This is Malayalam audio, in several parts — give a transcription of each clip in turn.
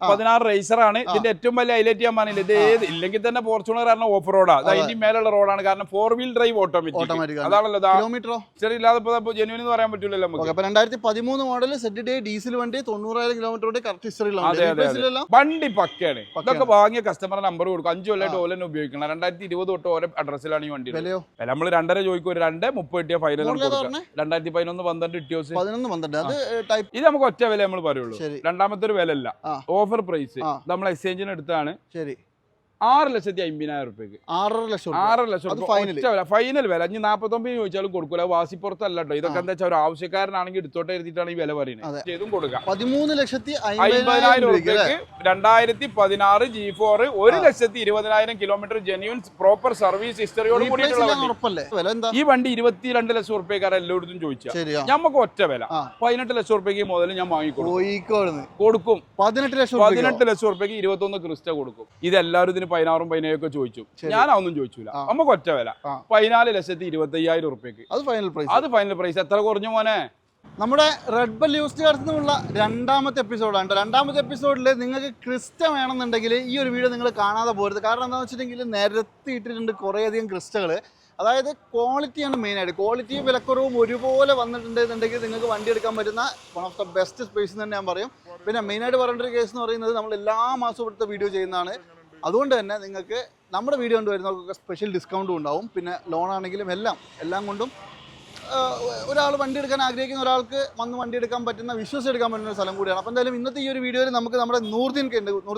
പതിനാറ് റേസർ ആണ്. ഇതിന്റെ ഏറ്റവും വലിയ ഹൈലൈറ്റ് ചെയ്യാൻ പറഞ്ഞില്ല? ഇത് ഏത്? ഇല്ലെങ്കിൽ തന്നെ ഫോർച്യൂണർ കാരണം ഓഫ് റോഡാ അതിന്റെ മേലുള്ള റോഡാണ് കാരണം ഫോർ വീൽ ഡ്രൈവ് ഓട്ടോമാറ്റിക് അതാണല്ലോ കിലോമീറ്ററോ ചെറിയ ഇല്ലാതെ ഇപ്പൊ ജെനുവിൻ എന്ന് പറയാൻ പറ്റൂലല്ലോ നമുക്ക്. രണ്ടായിരത്തി പതിമൂന്ന് മോഡൽ സെറ്റ് ഡേ ഡീസൽ വണ്ടി തൊണ്ണൂറായിരം കറക്റ്റ് ഹിസ്റ്ററിയിലാണ് അതെ. വണ്ടി പക്കയാണ്. ഇതൊക്കെ വാങ്ങിയ കസ്റ്റമർ നമ്പർ കൊടുക്കും. അഞ്ചു കൊല്ലമായിട്ട് ഓല തന്നെ ഉപയോഗിക്കണം. രണ്ടായിരത്തി ഇരുപത് തൊട്ട് ഓരോ അഡ്രസ്സിലാണ് ഈ വണ്ടി വിലയോ? നമ്മൾ രണ്ടര ചോദിക്കും. ഒരു രണ്ട് മുപ്പത് കിട്ടിയ ഫൈനൽ രണ്ടായിരത്തി പതിനൊന്ന് പന്ത്രണ്ട് ഇട്ടിയോസ് പതിനൊന്ന് പന്ത്രണ്ട്. അത് ഇത് നമുക്ക് ഒറ്റ വില നമ്മൾ പറയുള്ളൂ. രണ്ടാമത്തെ ഒരു വില അല്ല ആ. Offer price. നമ്മൾ എക്സ്ചേഞ്ചിന് എടുത്താണ് ശരി ആറ് ലക്ഷത്തി അമ്പതിനായിരം റുപ്യക്ക് ആറര ലക്ഷം രൂപ. ആറ് ലക്ഷം അത് റുപ്യ final. ഒറ്റ വില. ഫൈനൽ വില. ഇനി നാപ്പത്തൊമ്പത് ചോദിച്ചാലും കൊടുക്കൂല. വാസിപ്പുറത്തല്ല കേട്ടോ ഇതൊക്കെ എന്താ വെച്ചാൽ ഒരു ആവശ്യക്കാരനാണെങ്കിൽ എടുത്തോട്ടെ എഴുതിയിട്ടാണ് ഈ വില അതെ. പറയുന്നത് ചെയ്തും കൊടുക്കാം. പതിമൂന്ന് ലക്ഷത്തി അമ്പതിനായിരം അമ്പതിനായിരം രൂപയ്ക്ക് അല്ലേ? റുപ്യക്ക് രണ്ടായിരത്തി പതിനാറ് ജി ഫോർ ഒരു ലക്ഷത്തി ഇരുപതിനായിരം കിലോമീറ്റർ ജെന്യൂൻ പ്രോപ്പർ സർവീസ് ഹിസ്റ്ററിയോട് Replace കൂടിയിട്ടുള്ള ഇല്ലാന്ന് വണ്ടി. ഉറപ്പല്ലേ? വില എന്താ? ഈ വണ്ടി ഇരുപത്തിരണ്ട് ലക്ഷം റുപ്യക്കാരെ എല്ലായിടത്തും ചോദിച്ചാൽ ശരിയാ. നമുക്ക് ഒറ്റ വില. ആ. പതിനെട്ട് ലക്ഷം റുപ്യക്ക് മുതൽ ഞാൻ വാങ്ങിക്കൊടുക്കും. കോഴിക്കോട് കൊടുക്കും. പതിനെട്ട് ലക്ഷം രൂപയ്ക്ക് പതിനെട്ട് ലക്ഷം റുപ്യക്ക് ഇരുപത്തൊന്ന് ക്രിസ്റ്റ കൊടുക്കും. ഇത് എല്ലാവരും ഇതിന് പതിനാറും പതിനേഴൊക്കെ ചോദിച്ചു. ഞാൻ അതൊന്നും ചോദിച്ചില്ല. നമുക്ക് ഒറ്റ വില. പതിനാല് ലക്ഷത്തി ഇരുപത്തി അയ്യായിരം റുപ്യക്ക് അത് ഫൈനൽ പ്രൈസ് അത് ഫൈനൽ പ്രൈസ് എത്ര കുറഞ്ഞു മോനെ? നമ്മുടെ റെഡ് ബെൽ ന്യൂസ് കാർഡ്സ് നിന്നുള്ള രണ്ടാമത്തെ എപ്പിസോഡാണ് രണ്ടാമത്തെ എപ്പിസോഡിൽ നിങ്ങൾക്ക് ക്രിസ്റ്റ വേണമെന്നുണ്ടെങ്കിൽ ഈ ഒരു വീഡിയോ നിങ്ങൾ കാണാതെ പോരുത്. കാരണം എന്താണെന്ന് വെച്ചിട്ടുണ്ടെങ്കിൽ നിരത്തിയിട്ടിട്ടുണ്ട് കുറേയധികം ക്രിസ്റ്റകൾ അതായത് ക്വാളിറ്റിയാണ് മെയിനായിട്ട് ക്വാളിറ്റിയും വിലക്കുറവും ഒരുപോലെ വന്നിട്ടുണ്ടെന്നുണ്ടെങ്കിൽ നിങ്ങൾക്ക് വണ്ടി എടുക്കാൻ പറ്റുന്ന one of the best space എന്ന് തന്നെ ഞാൻ പറയും. പിന്നെ മെയിനായിട്ട് പറയേണ്ട ഒരു കേസ് എന്ന് പറയുന്നത് നമ്മൾ എല്ലാ മാസവും ഇവിടുത്തെ വീഡിയോ ചെയ്യുന്നതാണ്. അതുകൊണ്ട് തന്നെ നിങ്ങൾക്ക് നമ്മുടെ വീഡിയോ കൊണ്ട് വരുന്നവർക്കൊക്കെ സ്പെഷ്യൽ ഡിസ്കൗണ്ടും ഉണ്ടാവും. പിന്നെ ലോൺ ആണെങ്കിലും എല്ലാം എല്ലാം കൊണ്ടും ഒരാൾ വണ്ടി എടുക്കാൻ ആഗ്രഹിക്കുന്ന ഒരാൾക്ക് വന്ന് വണ്ടി എടുക്കാൻ പറ്റുന്ന വിശ്വസിച്ചെടുക്കാൻ പറ്റുന്ന ഒരു സ്ഥലം കൂടിയാണ്. അപ്പോൾ എന്തായാലും ഇന്നത്തെ ഈ ഒരു വീഡിയോയിൽ നമുക്ക് നമ്മുടെ നൂർദീൻ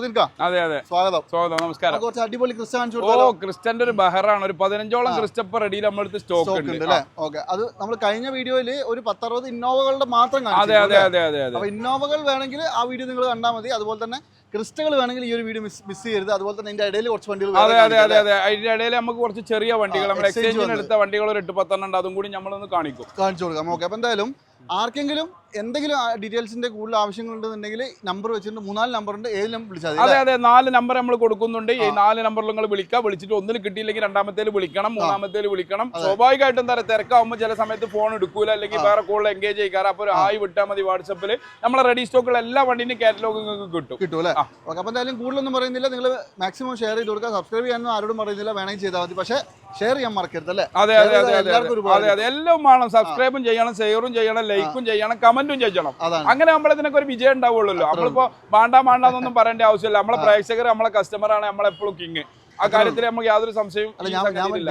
ഉണ്ട്. അതെ അതെ. സ്വാഗതം. സ്വാഗതം നമസ്കാരം. കുറച്ച് അടിപൊളി ക്രിസ്ത്യൻ ഓ ക്രിസ്ത്യന്റെ ഒരു ബഹറാണ്. ഒരു പതിനഞ്ചോളം ക്രിസ്റ്റപ്പർ റെഡിയിൽ നമ്മളടുത്ത് സ്റ്റോക്ക് ഉണ്ട്. അല്ലേ? ഓക്കെ. അത് നമ്മൾ കഴിഞ്ഞ വീഡിയോയിൽ ഒരു പത്തറുപത് ഇന്നോവകളുടെ മാത്രം അതെ കാണിച്ചു അതെ അതെ അതെ അതെ. അപ്പൊ ഇന്നോവകൾ വേണമെങ്കിൽ ആ വീഡിയോ നിങ്ങൾ കണ്ടാൽ മതി. അതുപോലെ തന്നെ ക്രിസ്റ്റകൾ വേണമെങ്കിൽ ഈ ഒരു വീഡിയോ മിസ് മിസ് ചെയ്യരുത്. അതുപോലെ തന്നെ ഇതിന്റെ ഇടയിൽ കുറച്ച് വണ്ടികൾ അതെ അതെ അതെ അതെ. അതിന്റെ ഇടയിൽ നമുക്ക് കുറച്ച് ചെറിയ വണ്ടികൾ നമ്മൾ എക്സ്ചേഞ്ച് എക്സ്ചേഞ്ചിന്. എടുത്ത വണ്ടികൾ ഒരു എട്ട് പത്തെണ്ണം ഉണ്ട്. അതും കൂടി നമ്മളൊന്ന് കാണിക്കും. കാണിച്ചു കൊടുക്കാം. ഓക്കെ അപ്പൊ എന്തായാലും ആർക്കെങ്കിലും എന്തെങ്കിലും ഡീറ്റെയിൽസിന്റെ കൂടുതൽ ആവശ്യങ്ങളുണ്ടെന്നുണ്ടെങ്കിൽ നമ്പർ വെച്ചിട്ടുണ്ട്. മൂന്നാൽ നമ്പർ ഉണ്ട് ഏതിലും വിളിച്ചാൽ അതെ അതെ. നാല് നമ്പർ നമ്മൾ കൊടുക്കുന്നുണ്ട്. ഈ നാല് നമ്പറിൽ നിങ്ങൾ വിളിക്കുക വിളിച്ചിട്ട് ഒന്നിൽ കിട്ടിയില്ലെങ്കിൽ രണ്ടാമത്തേൽ വിളിക്കണം മൂന്നാമത്തേൽ വിളിക്കണം. സ്വാഭാവികമായിട്ടും എന്താ പറയുക തിരക്കാവുമ്പോൾ ചില സമയത്ത് ഫോൺ എടുക്കൂല. അല്ലെങ്കിൽ വേറെ കൂടുതൽ എൻഗേജ് ചെയ്യിക്കാറ്. അപ്പോൾ ഒരു ആയി വിട്ടാൽ മതി വാട്സപ്പിൽ നമ്മളെ റെഡി സ്റ്റോക്കുകൾ എല്ലാ വണ്ടിന്റെ കാറ്റലോഗ് നിങ്ങൾക്ക് കിട്ടും. കിട്ടും അല്ലേ? അപ്പൊ ഓക്കെ അപ്പോൾ എന്തായാലും കൂടുതലൊന്നും പറയുന്നില്ല. നിങ്ങൾ മാക്സിമം ഷെയർ ചെയ്ത് കൊടുക്കുക. സബ്സ്ക്രൈബ് ചെയ്യാനൊന്നും ആരോടും പറയുന്നില്ല. വേണമെങ്കിൽ ചെയ്താൽ മതി. പക്ഷേ ഷെയർ ചെയ്യാൻ മറക്കരുത് അല്ലേ? അതെ അതെ അതെ അതെ അതെ. എല്ലാം വേണം. സബ്സ്ക്രൈബും ചെയ്യണം. ഷെയറും ചെയ്യണം. ലൈക്കും ചെയ്യണം. കമന്റും ചെയ്യണം അതാണ്. അങ്ങനെ നമ്മളതിനൊക്കെ ഒരു വിജയം ഉണ്ടാവുള്ളൂ നമ്മളിപ്പോ വേണ്ട വേണ്ടെന്നൊന്നും പറയേണ്ട ആവശ്യമില്ല. നമ്മളെ പ്രേക്ഷകർ നമ്മളെ കസ്റ്റമറാണ് നമ്മളെപ്പോഴും കിങ് ആ കാര്യത്തിൽ നമുക്ക് യാതൊരു സംശയവും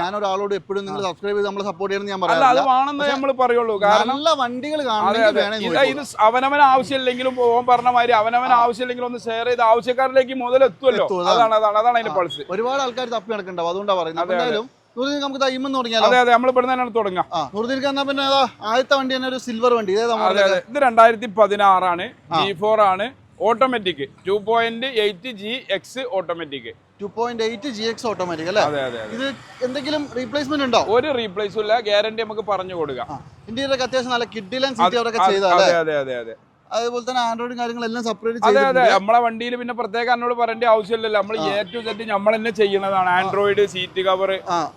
ഞാൻ ഒരാളോട് എപ്പോഴും നിങ്ങൾ സബ്സ്ക്രൈബ് ചെയ്ത് നമ്മളെ സപ്പോർട്ട് ചെയ്യണമെന്ന് ഞാൻ അത് വേണമെന്ന് നമ്മൾ പറയുള്ളൂ. കാരണം നല്ല വണ്ടികൾ ഇത് അവനവൻ ആവശ്യമില്ലെങ്കിലും പോകാൻ പറഞ്ഞ മാതിരി അവനവൻ ആവശ്യമില്ലെങ്കിലും ഒന്ന് ഷെയർ ചെയ്ത് ആവശ്യക്കാരിലേക്ക് മുതൽ എത്തുമല്ലോ എത്തും, അതാണ്. അതാണ് അതാണ് അതിന്റെ പൾസ് ഒരുപാട് ആൾക്കാർ തപ്പി നടക്കണ്ടാവും അതുകൊണ്ടാണ് പറയുന്നത്. എന്തായാലും നമുക്ക് തുടങ്ങിയാലോ? അതെ അതെ നമ്മൾ ഇവിടുന്ന് തന്നെയാണ് തുടങ്ങാം. ആ നൂറുദീൻ എന്നാ പിന്നെ ആദ്യത്തെ വണ്ടി തന്നെ ഒരു സിൽവർ വണ്ടി. ഇത്? രണ്ടായിരത്തി പതിനാറാണ് ജി ഫോർ ആണ്. Automatic two point eight G X automatic two point eight G X automatic അല്ലേ? അതെ അതെ ഇത് എന്തെങ്കിലും റീപ്ലേസ്മെന്റ് ഉണ്ടോ? ഒരു റീപ്ലേസും ഇല്ല. ഗ്യാരണ്ടി നമുക്ക് പറഞ്ഞു കൊടുക്കാം. ഇന്ത്യയിലൊക്കെ അത്യാവശ്യം നല്ല കിഡിലൻ സീറ്റ് അവരൊക്കെ അതെ അതെ അതെ അതെ. അതുപോലെ തന്നെ ആൻഡ്രോയിഡും കാര്യങ്ങളെല്ലാം സെപ്പറേറ്റ് അതെ അതെ. നമ്മളെ വണ്ടിയിൽ പിന്നെ പ്രത്യേകം എന്നോട് പറയേണ്ട ആവശ്യമില്ലല്ലോ. നമ്മൾ എ ടു സെറ്റ് നമ്മൾ തന്നെ ചെയ്യുന്നതാണ് ആൻഡ്രോയിഡ് സീറ്റ് കവർ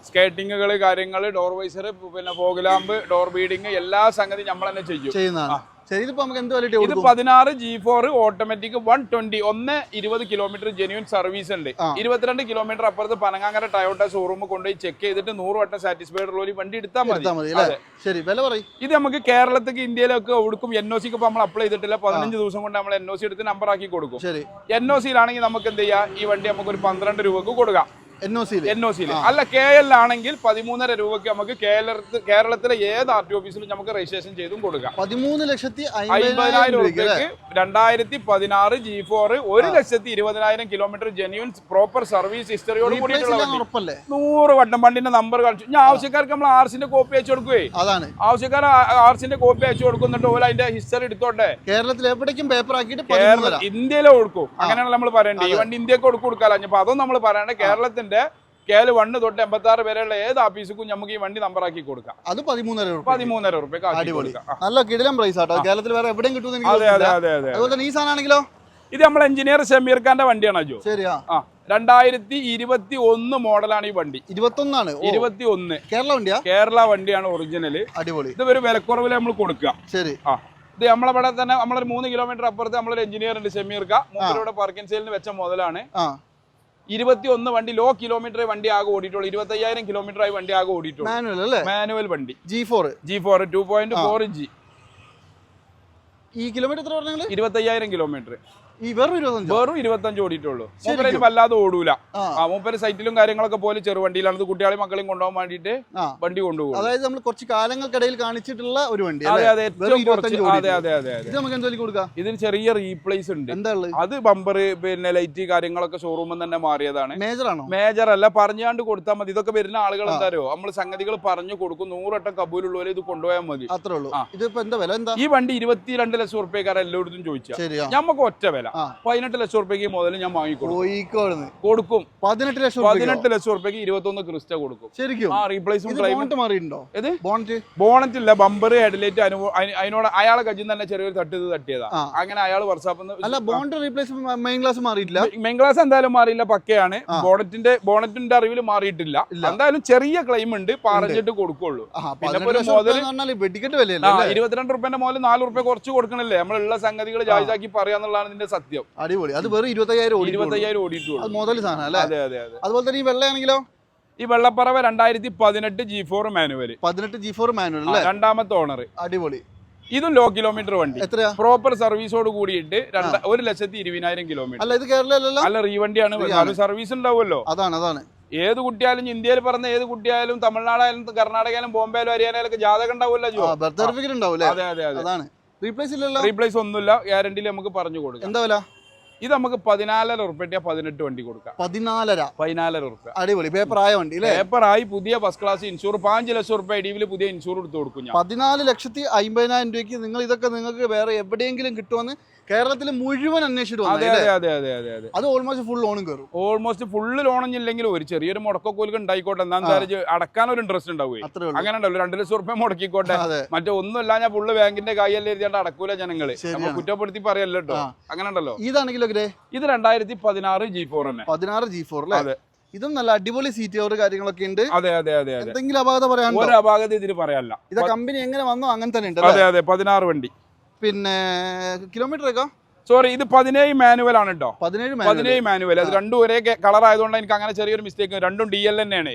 സ്കേറ്റിങ്ങുകൾ കാര്യങ്ങൾ ഡോർ വൈസർ പിന്നെ ഫോഗ് ലാമ്പ് ഡോർ ബീഡിങ് എല്ലാ സംഗതി നമ്മൾ തന്നെ ചെയ്യും. ചെയ്യുന്നതാണ്. ഇത് പതിനാറ് G four automatic one twenty ഒന്ന് ഇരുപത് കിലോമീറ്റർ ജെന്യൂൻ സർവീസ് ഉണ്ട്. ഇരുപത്തിരണ്ട് കിലോമീറ്റർ അപ്പുറത്ത് പനങ്ങാങ്കര ടയോട്ട ഷോറൂം കൊണ്ടുപോയി ചെക്ക് ചെയ്തിട്ട് നൂറ് വട്ടം സാറ്റിസ്ഫൈഡ് ഉള്ള ഒരു വണ്ടി എടുത്താൽ മതി. ശരി വില പറയും. ഇത് നമുക്ക് കേരളത്തിലേക്ക് ഇന്ത്യയിലൊക്കെ കൊടുക്കും എൻ ഒ സിക്ക് നമ്മൾ അപ്ലൈ ചെയ്തിട്ടില്ല. പതിനഞ്ച് ദിവസം കൊണ്ട് നമ്മൾ എൻ ഒ സി എടുത്ത് നമ്പർ ആക്കി കൊടുക്കും. എൻ ഒ സിയിലാണെങ്കിൽ നമുക്ക് എന്ത് ചെയ്യാം? ഈ വണ്ടി നമുക്ക് ഒരു പന്ത്രണ്ട് രൂപക്ക് കൊടുക്കാം. അല്ല കെ എൽ ആണെങ്കിൽ പതിമൂന്നര രൂപയ്ക്ക് നമുക്ക് കേരളത്തിലെ ഏത് ആർ ടി ഓഫീസിലും നമുക്ക് രജിസ്ട്രേഷൻ ചെയ്തും കൊടുക്കാം. പതിമൂന്ന് ലക്ഷത്തി അമ്പതിനായിരം രൂപയ്ക്ക് രണ്ടായിരത്തി പതിനാറ് ജി ഫോർ ഒരു ലക്ഷത്തി ഇരുപതിനായിരം കിലോമീറ്റർ ജെന്യൂൻ പ്രോപ്പർ സർവീസ് ഹിസ്റ്ററിയോട് കൂടി കൂടിയിട്ടുള്ള നൂറ് വട്ടം വണ്ടിന്റെ നമ്പർ കാണിച്ചു. ഞാൻ ആവശ്യക്കാർക്ക് നമ്മൾ ആർസിന്റെ കോപ്പി അയച്ചു കൊടുക്കുവേ. അതാണ്. ആവശ്യക്കാർ ആർസിന്റെ കോപ്പി അയച്ചു കൊടുക്കുന്നുണ്ട്. ഓല അതിന്റെ ഹിസ്റ്ററി എടുത്തോട്ടെ. കേരളത്തിൽ എവിടേക്കും പേപ്പർ ആക്കിയിട്ട് ഇന്ത്യയിലെ കൊടുക്കും. അങ്ങനെയാണ് നമ്മൾ പറയേണ്ടത്. ഈ വണ്ടി ഇന്ത്യയ്ക്ക് കൊടുക്കാൻ അപ്പൊ അതും നമ്മൾ പറയണേ കേരളത്തിന്റെ കേൽ വണ്ണ് തൊട്ട് എൺപത്തി ആറ് വരെയുള്ള ഏത് ഓഫീസിക്കും നമുക്ക് ഈ വണ്ടി നമ്പർ ആക്കി കൊടുക്കാം. അത് പതിമൂന്നര പതിമൂന്നര ആ. നല്ല കിടിലം പ്രൈസ് ആട്ടോ. കേരളത്തിൽ വേറെ എവിടെയും എനിക്ക് അതെ അതെ അതെ അതെ അതുപോലെ ഈ സാധനമാണെങ്കിലോ ഇത് നമ്മൾ എഞ്ചിനീയർ ഷമീർ ഖാന്റെ വണ്ടിയാണ് അജോ. ശരിയാ. ആ രണ്ടായിരത്തി ഇരുപത്തി ഒന്ന് മോഡലാണ് ഈ വണ്ടി. ഇരുപത്തൊന്നാണ്. ഇരുപത്തി ഒന്ന് കേരള വണ്ടിയാ? കേരള വണ്ടിയാണ് ഒറിജിനൽ അടിപൊളി. ഇത് ഒരു വിലക്കുറവിൽ നമ്മൾ കൊടുക്കുക ശരി. ആ ഇത് നമ്മളവിടെ തന്നെ നമ്മളൊരു മൂന്ന് കിലോമീറ്റർ അപ്പുറത്ത് നമ്മളൊരു എഞ്ചിനീയർ ഉണ്ട് ഷമീർക്ക പാർക്കിംഗ് പാർക്കിൻസേലിന് വെച്ച മുതലാണ് ആ. ഇരുപത്തി ഒന്ന് വണ്ടി ലോ കിലോമീറ്റർ വണ്ടി ആകെ ഓടിയിട്ടുള്ളൂ. ഇരുപത്തയ്യായിരം കിലോമീറ്റർ ആയി വണ്ടി ആകെ ഓടിയിട്ടുള്ളൂ. മാനുവൽ അല്ലേ? മാനുവൽ വണ്ടി. G four G four two point four G ഈ കിലോമീറ്റർ എത്ര പറഞ്ഞാൽ ഇരുപത്തയ്യായിരം കിലോമീറ്റർ ഈ വെറും ഇരുപത്തഞ്ചോ വെറും ഇരുപത്തഞ്ച് ഓടിയിട്ടുള്ളൂ. മൂപ്പര് വല്ലാതെ ഓടൂല. ആ. മൂപ്പര് സൈറ്റിലും കാര്യങ്ങളൊക്കെ പോലെ ചെറുവണ്ടിയിലാണ്. ഇത് കുട്ടികളെയും മക്കളെയും കൊണ്ടുപോകാൻ വേണ്ടിയിട്ട് വണ്ടി കൊണ്ടുപോകും. അതായത് നമ്മൾ കുറച്ച് കാലങ്ങൾക്കിടയിൽ കാണിച്ചിട്ടുള്ള ഒരു വണ്ടി അതെ അതെ വെറും ഏറ്റവും കുറച്ച്. അതെ അതെ അതെ ഇത് നമുക്ക് കൊടുക്കാം? ഇതിന് ചെറിയ റീപ്ലേസ് ഉണ്ട്. അത് ബമ്പർ പിന്നെ ലൈറ്റ് കാര്യങ്ങളൊക്കെ ഷോറൂമിൽ തന്നെ മാറിയതാണ്. മേജർ ആണോ? മേജർ അല്ല പറഞ്ഞാണ്ട് കൊടുത്താൽ മതി. ഇതൊക്കെ വരുന്ന ആളുകൾ എന്താരോ നമ്മൾ സംഗതികൾ പറഞ്ഞു കൊടുക്കും. നൂറട്ടം കബൂലുള്ളവരെ ഇത് കൊണ്ടുപോയാൽ മതി. അത്രേ ഉള്ളൂ. ഇതിപ്പോ എന്താ വില എന്താ? ഈ വണ്ടി ഇരുപത്തിരണ്ട് ലക്ഷം എല്ലായിടത്തും ചോദിച്ചാൽ നമുക്ക് ഒറ്റ വില. പതിനെട്ട് ലക്ഷം റുപ്യക്ക് മുതൽ ഞാൻ വാങ്ങിക്കൊടുക്കും. കൊടുക്കും. പതിനെട്ട് ലക്ഷം? പതിനെട്ട് ലക്ഷം റുപ്യക്ക് ഇരുപത്തൊന്ന് ക്രിസ്റ്റ കൊടുക്കും. ശരിക്കും? ആ റീപ്ലേസ്മെന്റ് മാറിയിട്ടുണ്ടോ? ബോണ്ട് ബോണറ്റ് ഇല്ല ബമ്പർ ഹെഡ്ലൈറ്റ് അതിനോട് അയാളെ കജിൽ തന്നെ ചെറിയൊരു തട്ട് ഇത് തട്ടിയതാ. അങ്ങനെ അയാൾ വർഷാപ്പ് അല്ല ബോണ്ട് റീപ്ലേസ് മെയിൻ ക്ലാസ് മാറിയിട്ടില്ല? മെയിൻ ക്ലാസ് എന്തായാലും മാറിയില്ല പക്കയാണ്. ബോണറ്റിന്റെ ബോണറ്റിന്റെ അറിവിൽ മാറിയിട്ടില്ല. എന്തായാലും ചെറിയ ക്ലെയിം ഉണ്ട് പറഞ്ഞിട്ട് കൊടുക്കുള്ളൂ. ഇരുപത്തിരണ്ട് റുപ്യന്റെ മുതൽ നാല് റുപ്യ കുറച്ച് കൊടുക്കണല്ലേ? നമ്മളുള്ള സംഗതികൾ ജായിസാക്കി പറയാന്നുള്ളതാണ് ഇതിന്റെ സത്യം. അടിപൊളി. അത് വെറും ഇരുപത്തയ്യായിരം ഓടി ഇരുപത്തയ്യായിരം ഓടിയിട്ടുള്ളൂ. മുതൽ സാധനം അല്ലേ? അതെ അതെ അതെ. അതുപോലെ തന്നെ ഈ വെള്ളയാണെങ്കിലോ? ഈ വെള്ളപ്പറവ രണ്ടായിരത്തി പതിനെട്ട് ജി ഫോർ മാനുവൽ പതിനെട്ട് ജി ഫോർ മാനുവൽ അല്ലേ? രണ്ടാമത്തെ ഓണർ അടിപൊളി. ഇതും ലോ കിലോമീറ്റർ വണ്ടി. എത്രയാ? പ്രോപ്പർ സർവീസോട് കൂടിയിട്ട് രണ്ട ഒരു ലക്ഷത്തി ഇരുപതിനായിരം കിലോമീറ്റർ അല്ല ഇത് കേരളമല്ലല്ലോ? അല്ല റീവണ്ടിയാണ്. സർവീസ് ഉണ്ടാവുമല്ലോ. അതാണ് അതാണ്. ഏത് കുട്ടിയാലും ഇന്ത്യയിൽ പറഞ്ഞ ഏത് കുട്ടിയായാലും തമിഴ്നാടായാലും കർണാടകയിലും ബോംബെയിലും ഹരിയാനയിലൊക്കെ ജാതകം ഉണ്ടാവുമല്ലോ സർട്ടിഫിക്കറ്റ് ഉണ്ടാവില്ല? അതെ അതെ അതെ. അതാണ്. റീപ്ലേസ് ഇല്ലല്ലോ. റീപ്ലേസ് ഒന്നുമില്ല. ഗ്യാരണ്ടിയിൽ നമുക്ക് പറഞ്ഞു കൊടുക്കാം. എന്താ വില? ഇത് നമുക്ക് പതിനാലര ഉറുപ്പ്യ പതിനെട്ട് വണ്ടി കൊടുക്കാം. പതിനാലര. പതിനാലര ഉറുപ്പ്യ. അടിപൊളി. പേപ്പറായ വണ്ടി പേപ്പറായി പുതിയ ഫസ്റ്റ് ക്ലാസ് ഇൻഷൂർ പാഞ്ച് ലക്ഷം ഉറുപ്പ്യ ഇടിവിൽ പുതിയ ഇൻഷൂർ എടുത്ത് കൊടുക്കും പതിനാല് ലക്ഷത്തി അമ്പതിനായിരം രൂപയ്ക്ക് നിങ്ങൾ ഇതൊക്കെ നിങ്ങൾക്ക് വേറെ എവിടെയെങ്കിലും കിട്ടുമെന്ന് കേരളത്തിൽ മുഴുവൻ അന്വേഷിച്ചിട്ട് അതെ അതെ അതെ അതെ അതെ. അതെ അത് ഓൾമോസ്റ്റ് ഫുൾ ലോണും കയറും ഓൾമോസ്റ്റ് ഫുള്ള് ലോണഞ്ഞില്ലെങ്കിലും ഒരു ചെറിയൊരു മുടക്കോൽക്ക് ഉണ്ടായിക്കോട്ടെ. എന്താണെന്ന് വെച്ചാൽ അടക്കാൻ ഒരു ഇൻട്രസ്റ്റ് ഉണ്ടാവും അങ്ങനെ ഉണ്ടല്ലോ രണ്ട് ലക്ഷം ഉറുപ്പ്യ മുടക്കിക്കോട്ടെ. മറ്റേ ഒന്നുമില്ല ഞാൻ ഫുള്ള് ബാങ്കിന്റെ കൈയല്ലേ എഴുതിയാണ്ട് അടക്കൂല ജനങ്ങൾ. കുറ്റപ്പെടുത്തി പറയല്ലോ കേട്ടോ. അങ്ങനെ ഉണ്ടല്ലോ. ഇതാണെങ്കിലോ ഇത്? രണ്ടായിരത്തി പതിനാറ് ജി ഫോർ തന്നെ. പതിനാറ് ജി ഫോർ അല്ലേ ഇതും നല്ല അടിപൊളി സീറ്റ് കവർ കാര്യങ്ങളൊക്കെ ഉണ്ട്. അതെ അതെ അതെ എന്തെങ്കിലും അപാകത പറയാനുണ്ടോ? ഒരു അപാകത ഇതിന് പറയാനല്ല. ഇത് കമ്പനി എങ്ങനെ വന്നോ അങ്ങനെ തന്നെ ഉണ്ട് അതെ അതെ പതിനാറ് വണ്ടി. പിന്നെ കിലോമീറ്റർ ഒക്കെ? സോറി ഇത് പതിനേഴ് മാനുവൽ ആണ് കേട്ടോ പതിനേഴ് മാനുവൽ പതിനേഴ് മാനുവൽ അത് രണ്ടും ഒരേ കളർ ആയതുകൊണ്ട് എനിക്ക് അങ്ങനെ ചെറിയൊരു മിസ്റ്റേക്ക് രണ്ടും ഡി എൽ തന്നെയാണ്.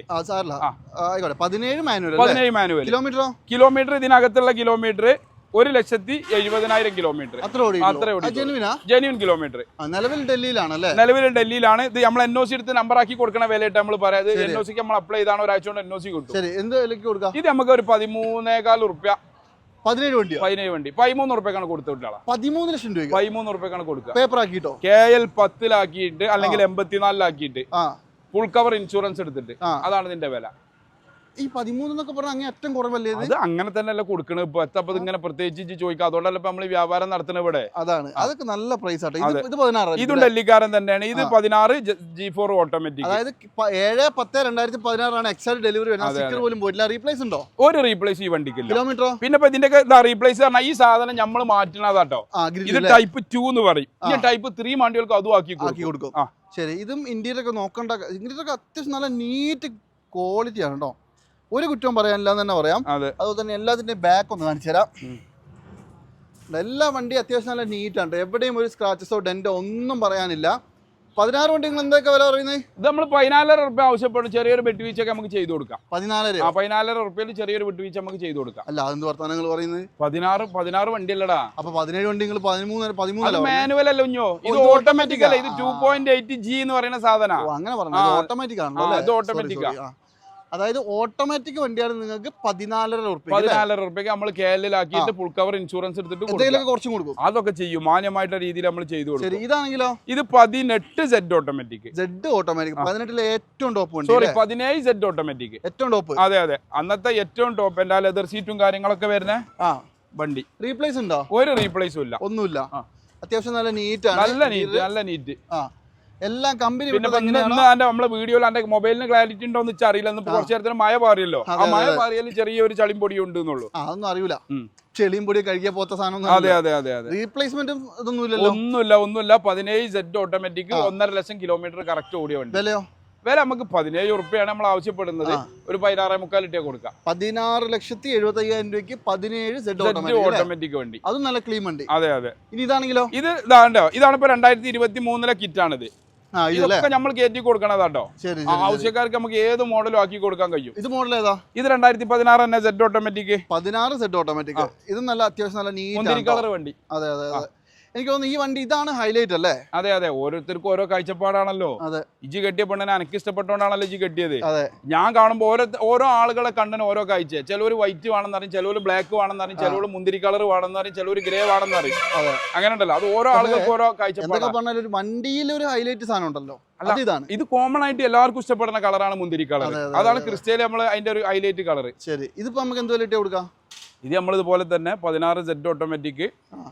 പതിനേഴ് മാനുവൽ പതിനേഴ് മാനുവൽ കിലോമീറ്ററോ കിലോമീറ്റർ ഇതിനകത്തുള്ള കിലോമീറ്റർ ഒരു ലക്ഷത്തി എഴുപതിനായിരം കിലോമീറ്റർ അത്ര ജെന്യൂൻ കിലോമീറ്റർ നിലവിൽ ഡൽഹിയിലാണല്ലേ? നിലവിൽ ഡൽഹിയിലാണ്. ഇത് നമ്മൾ എൻ ഒ സി എടുത്ത് നമ്പർ ആക്കി കൊടുക്കണ വിലയിട്ട് നമ്മൾ പറയാത് എൻ ഒ സിക്ക് നമ്മൾ അപ്ലൈ ചെയ്താണ്. ഒരാഴ്ച കൊണ്ട് എൻ ഒ സി കിട്ടും ശരി. എന്ത് വിലക്ക് കൊടുക്കാം? ഇത് നമുക്ക് ഒരു പതിമൂന്നേകാൽ ഉറുപ്യ പതിനേഴ് വണ്ടി പതിനേഴ് വണ്ടി. പതിമൂന്ന് റുപ്യക്കാണ് കൊടുത്തു വിട്ടാളാ പതിമൂന്ന് ലക്ഷം രൂപയ്ക്ക്? പതിമൂന്ന് റുപ്യക്കാണ് കൊടുക്കുക. പേപ്പർ ആക്കിട്ടോ കെ എൽ പത്തിലാക്കിയിട്ട് അല്ലെങ്കിൽ എൺപത്തിനാലിലാക്കിയിട്ട് ഫുൾ കവർ ഇൻഷുറൻസ് എടുത്തിട്ട്. അതാണ് ഇതിന്റെ വില. ഈ പതിമൂന്ന് എന്നൊക്കെ പറഞ്ഞാൽ അങ്ങേ ഏറ്റവും കുറവല്ലേ ഇത്? അത് അങ്ങനെ തന്നെ അല്ല കൊടുക്കണത്. ഇപ്പൊ എത്തപ്പോ ഇങ്ങനെ പ്രത്യേകിച്ച് ചോദിക്കാം. ചോദിക്കുക അതുകൊണ്ടല്ല ഇപ്പൊ നമ്മൾ വ്യാപാരം നടത്തുന്നത് ഇവിടെ. അതാണ്. അതൊക്കെ നല്ല പ്രൈസ് ആട്ടോ. ഇത് ഇത് പതിനാറ് ഇതും ഡൽഹിക്കാരൻ തന്നെയാണ്. ഇത്. പതിനാറ് ജി ഫോർ ഓട്ടോമാറ്റിക് അതായത് പ- ഏഴ് പത്ത് രണ്ടായിരത്തി പതിനാറാണ് എക്സൈഡ് ഡെലിവറി വരുന്നത്. സ്റ്റിക്കർ പോലും പോയില്ല റീപ്ലേസ് ഉണ്ടോ? ഒരു റീപ്ലേസ് ഈ വണ്ടിക്കില്ല. കിലോമീറ്ററോ പിന്നെ ഇപ്പൊ ഇതിന്റെ റീപ്ലേസ് പറഞ്ഞാൽ ഈ സാധനം നമ്മൾ മാറ്റണതാട്ടോ. ആ ഇത് ഗ്രില്ല് ടൈപ്പ് ടു എന്ന് പറയും. ടൈപ്പ് ത്രീ വണ്ടികൾക്ക് അതും ആക്കി ആക്കി കൊടുക്കും. കൊടുക്കും ആ. ശരി. ഇതും ഇന്ത്യയിലൊക്കെ ഒക്കെ നോക്കണ്ട ഇന്ത്യയിലൊക്കെ ഒക്കെ അത്യാവശ്യം നല്ല നീറ്റ് ക്വാളിറ്റി ആണ് കേട്ടോ ഒരു കുറ്റവും പറയാനില്ല എന്ന് തന്നെ പറയാം. അതുപോലെ തന്നെ എല്ലാത്തിന്റെയും ബാക്ക് ഒന്ന് കാണിച്ചു തരാം. എല്ലാ വണ്ടി അത്യാവശ്യം നല്ല നീറ്റാണ് എവിടെയും ഒരു സ്ക്രാച്ചസോ ഡെന്റോ ഒന്നും പറയാനില്ല. പതിനാറ് വണ്ടി നിങ്ങൾ എന്തൊക്കെ വില പറയുന്നത് ഇത് നമ്മൾ പതിനാലര റുപ്യ ആവശ്യപ്പെടും. ചെറിയൊരു വെട്ടുവീഴ്ചയൊക്കെ നമുക്ക് ചെയ്തു കൊടുക്കാം. പതിനാലര ആ പതിനാലര റുപ്യയിൽ ചെറിയൊരു വിട്ടുവീഴ്ച നമുക്ക് ചെയ്തു കൊടുക്കാം. അല്ല അതെന്ത് വർത്തമാനങ്ങൾ പറയുന്നത് പതിനാറ് പതിനാറ് വണ്ടി അല്ലടാ അപ്പൊ പതിനേഴ് വണ്ടി നിങ്ങൾ പതിമൂന്ന് അത് പതിമൂന്നല്ല മാനുവൽ അല്ല കുഞ്ഞോ? ഇത് ഓട്ടോമാറ്റിക് അല്ല? ഇത് ടു പോയിന്റ് എയ്റ്റ് ജി എന്ന് പറയുന്ന സാധനം. അങ്ങനെ പറഞ്ഞു. ഓട്ടോമാറ്റിക് ആണ് ഇത് ഓട്ടോമാറ്റിക്. അതായത് ഓട്ടോമാറ്റിക് വണ്ടിയാണ് നിങ്ങൾക്ക് പതിനാലര ഉറുപ്പിക പതിനാലര റുപ്യക്ക് നമ്മൾ കേരളയിലാക്കിയിട്ട് ഫുൾ കവർ ഇൻഷുറൻസ് എടുത്തിട്ട് കുറച്ചും കൊടുക്കും. അതൊക്കെ ചെയ്യും. മാന്യമായിട്ടുള്ള രീതിയിൽ നമ്മൾ ചെയ്തു കൊടുക്കും. ഇതാണെങ്കിലോ? ഇത് പതിനെട്ട് സെഡ് ഓട്ടോമാറ്റിക് സെഡ് ഓട്ടോമാറ്റിക് പതിനെട്ടിലെ ഏറ്റവും ടോപ്പ് സോറി? പതിനേഴ് സെഡ് ഓട്ടോമാറ്റിക് ഏറ്റവും ടോപ്പ് അതെ അതെ. അന്നത്തെ ഏറ്റവും ടോപ്പ് എന്റെ ലെതർ സീറ്റും കാര്യങ്ങളൊക്കെ വരുന്നേ ആ. വണ്ടി. റീപ്ലേസ് ഉണ്ടോ? ഒരു റീപ്ലേസും ഇല്ല. ഒന്നുമില്ല. അത്യാവശ്യം നല്ല നീറ്റ് ആണ്. നല്ല നീറ്റ് നല്ല നീറ്റ് ആ. എല്ലാം കമ്പനി നമ്മളെ വീഡിയോയിൽ എന്റെ മൊബൈലിന് ക്ലാരിറ്റി ഉണ്ടോ എന്ന് വെച്ചാൽ അറിയില്ല കുറച്ചു നേരത്തിന് മഴ പാറിയല്ലോ ആ മഴ പാറിയാലും ചെറിയൊരു ചളിയും പൊടിയും ഉണ്ട് എന്നുള്ളൂ. അതൊന്നും അറിയില്ല. ചെളിയും പൊടി കഴുകിയ പോത്ത സാധനം അതെ അതെ അതെ അതെ. റീപ്ലേസ്മെന്റും ഇതൊന്നും ഇല്ലല്ലോ. ഒന്നുമില്ല ഒന്നുമില്ല. പതിനേഴ് സെറ്റ് ഓട്ടോമാറ്റിക്. ഒന്നര ലക്ഷം കിലോമീറ്റർ കറക്റ്റ് ഓടിയ വണ്ടി. വിലയോ? വില നമുക്ക് പതിനേഴ് ഉറുപ്പ്യാണ് നമ്മൾ ആവശ്യപ്പെടുന്നത്. ഒരു പതിനാറേ മുക്കാൽ ഇട്ടേ കൊടുക്കാം. പതിനാറ് ലക്ഷത്തി എഴുപത്തി അയ്യായിരം രൂപയ്ക്ക് പതിനേഴ് ഓട്ടോമാറ്റിക് വണ്ടി. അതും നല്ല ക്ലീൻ വണ്ടി. അതെ അതെ. ഇനി ഇതാണെങ്കിലോ? ഇത് ഇതാണ്ടോ? ഇതാണ് ഇപ്പൊ രണ്ടായിരത്തി ഇരുപത്തി മൂന്നിലെ കിറ്റാണിത് ഇതൊക്കെ നമ്മൾ കയറ്റി കൊടുക്കണതാട്ടോ. ആവശ്യക്കാർക്ക് നമുക്ക് ഏത് മോഡലും ആക്കി കൊടുക്കാൻ കഴിയും? ഇത് മോഡൽ ഏതാ? ഇത് രണ്ടായിരത്തി പതിനാറ് തന്നെ സെറ്റ് ഓട്ടോമാറ്റിക് പതിനാറ് സെറ്റ് ഓട്ടോമാറ്റിക് ഇത് നല്ല അത്യാവശ്യം നല്ല നീ കളർ വണ്ടി. അതെ അതെ എനിക്ക് തോന്നുന്നു ഈ വണ്ടി ഇതാണ് ഹൈലൈറ്റ് അല്ലേ? അതെ അതെ. ഓരോരുത്തർക്കും ഓരോ കാഴ്ചപ്പാടാണല്ലോ. അതെ. ഇജി കെട്ടിയ പെണ്ണിനെ എനിക്ക് ഇഷ്ടപ്പെട്ടോണ്ടാണല്ലോ ഇജി കെട്ടിയത്. അതെ. ഞാൻ കാണുമ്പോൾ ഓരോ ഓരോ ആളുകളെ കണ്ടന് ഓരോ കാഴ്ച. ചിലവർ വൈറ്റ് വേണമെന്ന് പറയും ചിലവർ ബ്ലാക്ക് വേണമെന്ന് പറയും ചിലവർ മുന്തിരി കളർ വേണമെന്ന് പറയും ചിലവർ ഗ്രേ വേണമെന്ന് പറയും അതെ. അങ്ങനെ ഉണ്ടല്ലോ. അത് ഓരോ ആളുകൾക്ക് ഓരോ കാഴ്ചപ്പാടാണ് പറഞ്ഞാലും ഒരു വണ്ടിയിൽ ഒരു ഹൈലൈറ്റ് സാധനം ഉണ്ടല്ലോ. ഇതാണ്. ഇത് കോമൺ ആയിട്ട് എല്ലാവർക്കും ഇഷ്ടപ്പെടുന്ന കളറാണ് മുന്തിരി കളർ അതെ, അതെ, അതാണ് ക്രിസ്റ്റയിൽ നമ്മൾ അതിന്റെ ഒരു ഹൈലൈറ്റ് കളർ ശരി. ഇതിപ്പോ നമുക്ക് എന്ത് വില ഇട്ട് കൊടുക്കാം? ഇത് നമ്മൾ ഇതുപോലെ തന്നെ പതിനാറ് സെറ്റ് ഓട്ടോമാറ്റിക്